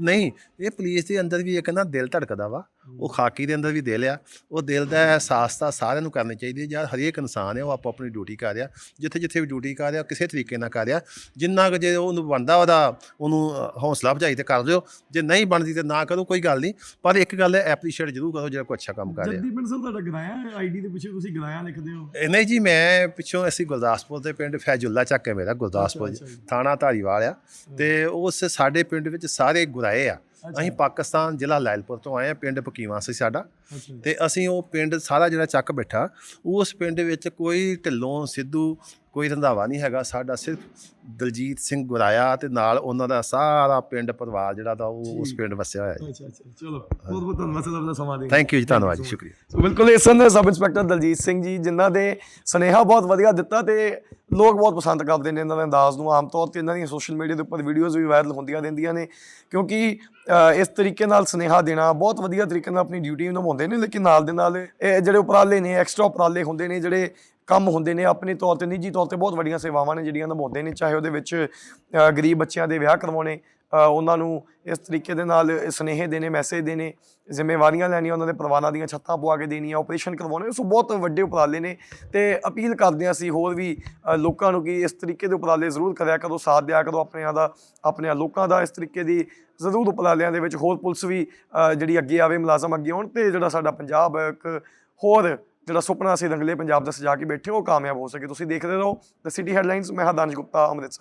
ਨਹੀਂ ਇਹ ਪੁਲਿਸ ਦੇ ਅੰਦਰ ਵੀ ਇੱਕ ਨਾ ਦਿਲ ਧੜਕਦਾ ਵਾ ਉਹ ਖਾਕੀ ਦੇ ਅੰਦਰ ਵੀ ਦਿਲ ਆ। ਉਹ ਦਿਲ ਦਾ ਅਹਿਸਾਸ ਤਾਂ ਸਾਰਿਆਂ ਨੂੰ ਕਰਨੀ ਚਾਹੀਦੀ ਹੈ। ਯਾਰ ਹਰੇਕ ਇਨਸਾਨ ਹੈ ਉਹ ਆਪੋ ਆਪਣੀ ਡਿਊਟੀ ਕਰ ਰਿਹਾ। ਜਿੱਥੇ ਜਿੱਥੇ ਵੀ ਡਿਊਟੀ ਕਰ ਰਿਹਾ ਕਿਸੇ ਤਰੀਕੇ ਨਾਲ ਕਰ ਰਿਹਾ। ਜਿੰਨਾ ਕੁ ਜੇ ਉਹਨੂੰ ਬਣਦਾ ਉਹਦਾ ਉਹਨੂੰ ਹੌਸਲਾ ਅਫਜ਼ਾਈ ਤੇ ਕਰ ਦਿਓ। ਜੇ ਨਹੀਂ ਬਣਦੀ ਤੇ ਨਾ ਕਰੋ ਕੋਈ ਗੱਲ ਨਹੀਂ। ਪਰ ਇੱਕ ਗੱਲ ਹੈ ਐਪਰੀਸ਼ੀਏਟ ਜ਼ਰੂਰ ਕਰੋ ਜਿਹੜਾ ਕੋਈ ਅੱਛਾ ਕੰਮ ਕਰ ਰਿਹਾ। ਜੱਦੀ ਪਿੰਡ ਤੁਹਾਡਾ ਗਰਾਇਆ ਆਈਡੀ ਦੇ ਪਿੱਛੇ ਤੁਸੀਂ ਗਰਾਇਆ ਲਿਖਦੇ ਹੋ। ਨਹੀਂ ਜੀ ਮੈਂ ਪਿੱਛੋਂ ਅਸੀਂ ਗੁਰਦਾਸਪੁਰ ਦੇ ਪਿੰਡ ਫੈਜੁੱਲਾ ਚੱਕ ਹੈ ਮੇਰਾ ਗੁਰਦਾਸਪੁਰ ਜੀ। ਥਾਣਾ ਧਾਰੀਵਾਲ ਆ। ਤੇ ਉਸ ਸਾਡੇ ਪਿੰਡ ਵਿੱਚ ਸਾਰੇ ਗੁਰਾਏ ਆ। ਅਸੀਂ ਪਾਕਿਸਤਾਨ ਜ਼ਿਲ੍ਹਾ ਲੈਲਪੁਰ ਤੋਂ ਆਏ ਆ ਪਿੰਡ ਪਕੀਵਾ ਸੀ ਸਾਡਾ ਤੇ ਅਸੀਂ ਉਹ ਪਿੰਡ ਸਾਰਾ ਜਿਹੜਾ ਚੱਕ ਬੈਠਾ ਉਸ ਪਿੰਡ ਵਿੱਚ ਕੋਈ ਢਿੱਲੋਂ ਸਿੱਧੂ ਕੋਈ ਰੰਧਾਵਾ ਨਹੀਂ ਹੈਗਾ। ਸਾਡਾ ਸਿਰਫ ਦਲਜੀਤ ਸਿੰਘ ਗੁਰਾਇਆ ਤੇ ਨਾਲ ਉਹਨਾਂ ਦਾ ਸਾਰਾ ਪਿੰਡ ਪਰਿਵਾਰ ਜਿਹੜਾ ਦਾ ਉਹ ਉਸ ਪਿੰਡ ਵਸਿਆ ਹੋਇਆ ਹੈ ਅੱਛਾ ਅੱਛਾ ਚਲੋ ਬਹੁਤ ਬਹੁਤ ਧੰਨਵਾਦ ਸਰ ਆਪਣਾ ਸਮਾਂ ਲਈ। ਥੈਂਕ ਯੂ ਜੀ ਧੰਨਵਾਦ ਜੀ ਸ਼ੁਕਰੀਆ। ਸੋ ਬਿਲਕੁਲ ਇਹ ਸਨ ਸਬ ਇੰਸਪੈਕਟਰ ਦਲਜੀਤ ਸਿੰਘ ਜੀ ਜਿਨ੍ਹਾਂ ਦੇ ਸੁਨੇਹਾ ਬਹੁਤ ਵਧੀਆ ਦਿੱਤਾ ਤੇ ਲੋਕ ਬਹੁਤ ਪਸੰਦ ਕਰਦੇ ਨੇ ਇਹਨਾਂ ਦੇ ਅੰਦਾਜ਼ ਨੂੰ ਆਮ ਤੌਰ ਤੇ ਇਹਨਾਂ ਦੀਆਂ ਸੋਸ਼ਲ ਮੀਡੀਆ ਦੇ ਉੱਪਰ ਵੀਡੀਓਜ਼ ਵੀ ਵਾਇਰਲ ਹੁੰਦੀਆਂ ਰਹਿੰਦੀਆਂ ਨੇ। ਕਿਉਂਕਿ ਇਸ ਤਰੀਕੇ ਨਾਲ ਸੁਨੇਹਾ ਦੇਣਾ ਬਹੁਤ ਵਧੀਆ ਤਰੀਕੇ ਨਾਲ ਆਪਣੀ ਡਿਊਟੀ ਨਿਭਾਉਂਦੇ ਨੇ, ਲੇਕਿਨ ਨਾਲ ਦੇ ਨਾਲ ਇਹ ਜਿਹੜੇ ਉਪਰਾਲੇ ਨੇ ਐਕਸਟਰਾ ਉਪਰਾਲੇ ਹੁੰਦੇ ਨੇ, ਜਿਹੜੇ ਕੰਮ ਹੁੰਦੇ ਨੇ, ਆਪਣੇ ਤੌਰ ਤੇ, ਨਿੱਜੀ ਤੌਰ ਤੇ ਬਹੁਤ ਵੱਡੀਆਂ ਸੇਵਾਵਾਂ ਨੇ ਜਿਹੜੀਆਂ ਨਿਭਾਉਂਦੇ ਨੇ, ਚਾਹੇ ਉਹਦੇ ਵਿੱਚ ਗਰੀਬ ਬੱਚਿਆਂ ਦੇ ਵਿਆਹ ਕਰਵਾਉਣੇ ਉਹਨਾਂ ਨੂੰ ਇਸ ਤਰੀਕੇ ਦੇ ਨਾਲ ਸੁਨੇਹੇ ਦੇਣੇ ਮੈਸੇਜ ਦੇਣੇ, ਜ਼ਿੰਮੇਵਾਰੀਆਂ ਲੈਣੀਆਂ, ਉਹਨਾਂ ਦੇ ਪਰਿਵਾਰਾਂ ਦੀਆਂ ਛੱਤਾਂ ਪਵਾ ਕੇ ਦੇਣੀਆਂ ਆਪਰੇਸ਼ਨ ਕਰਵਾਉਣੇ ਸੋ ਬਹੁਤ ਵੱਡੇ ਉਪਰਾਲੇ ਨੇ ਤੇ ਅਪੀਲ ਕਰਦੇ ਹਾਂ ਅਸੀਂ ਹੋਰ ਵੀ ਲੋਕਾਂ ਨੂੰ ਕਿ ਇਸ ਤਰੀਕੇ ਦੇ ਉਪਰਾਲੇ ਜ਼ਰੂਰ ਕਰਿਆ ਕਰੋ, ਸਾਥ ਦਿਆ ਕਰੋ ਆਪਣਿਆਂ ਦਾ, ਆਪਣੇ ਲੋਕਾਂ ਦਾ ਇਸ ਤਰੀਕੇ ਦੀ ਜ਼ਰੂਰ ਉਪਰਾਲਿਆਂ ਦੇ ਵਿੱਚ ਹੋਰ ਪੁਲਿਸ ਵੀ ਜਿਹੜੀ ਅੱਗੇ ਆਵੇ, ਮੁਲਾਜ਼ਮ ਅੱਗੇ ਆਉਣ ਤੇ ਜਿਹੜਾ ਸਾਡਾ ਪੰਜਾਬ ਇੱਕ ਹੋਰ ਜਿਹੜਾ ਸੁਪਨਾ ਸੀ ਰੰਗਲੇ ਪੰਜਾਬ ਦਾ ਸਜਾ ਕੇ ਬੈਠੇ, ਉਹ ਕਾਮਯਾਬ ਹੋ ਸਕੇ। ਤੁਸੀਂ ਦੇਖਦੇ ਰਹੋ ਦ ਸਿਟੀ ਹੈਡਲਾਈਨਸ ਮੈਂ ਹਾਂ ਦਾਨਿਸ਼ ਗੁਪਤਾ, ਅੰਮ੍ਰਿਤਸਰ।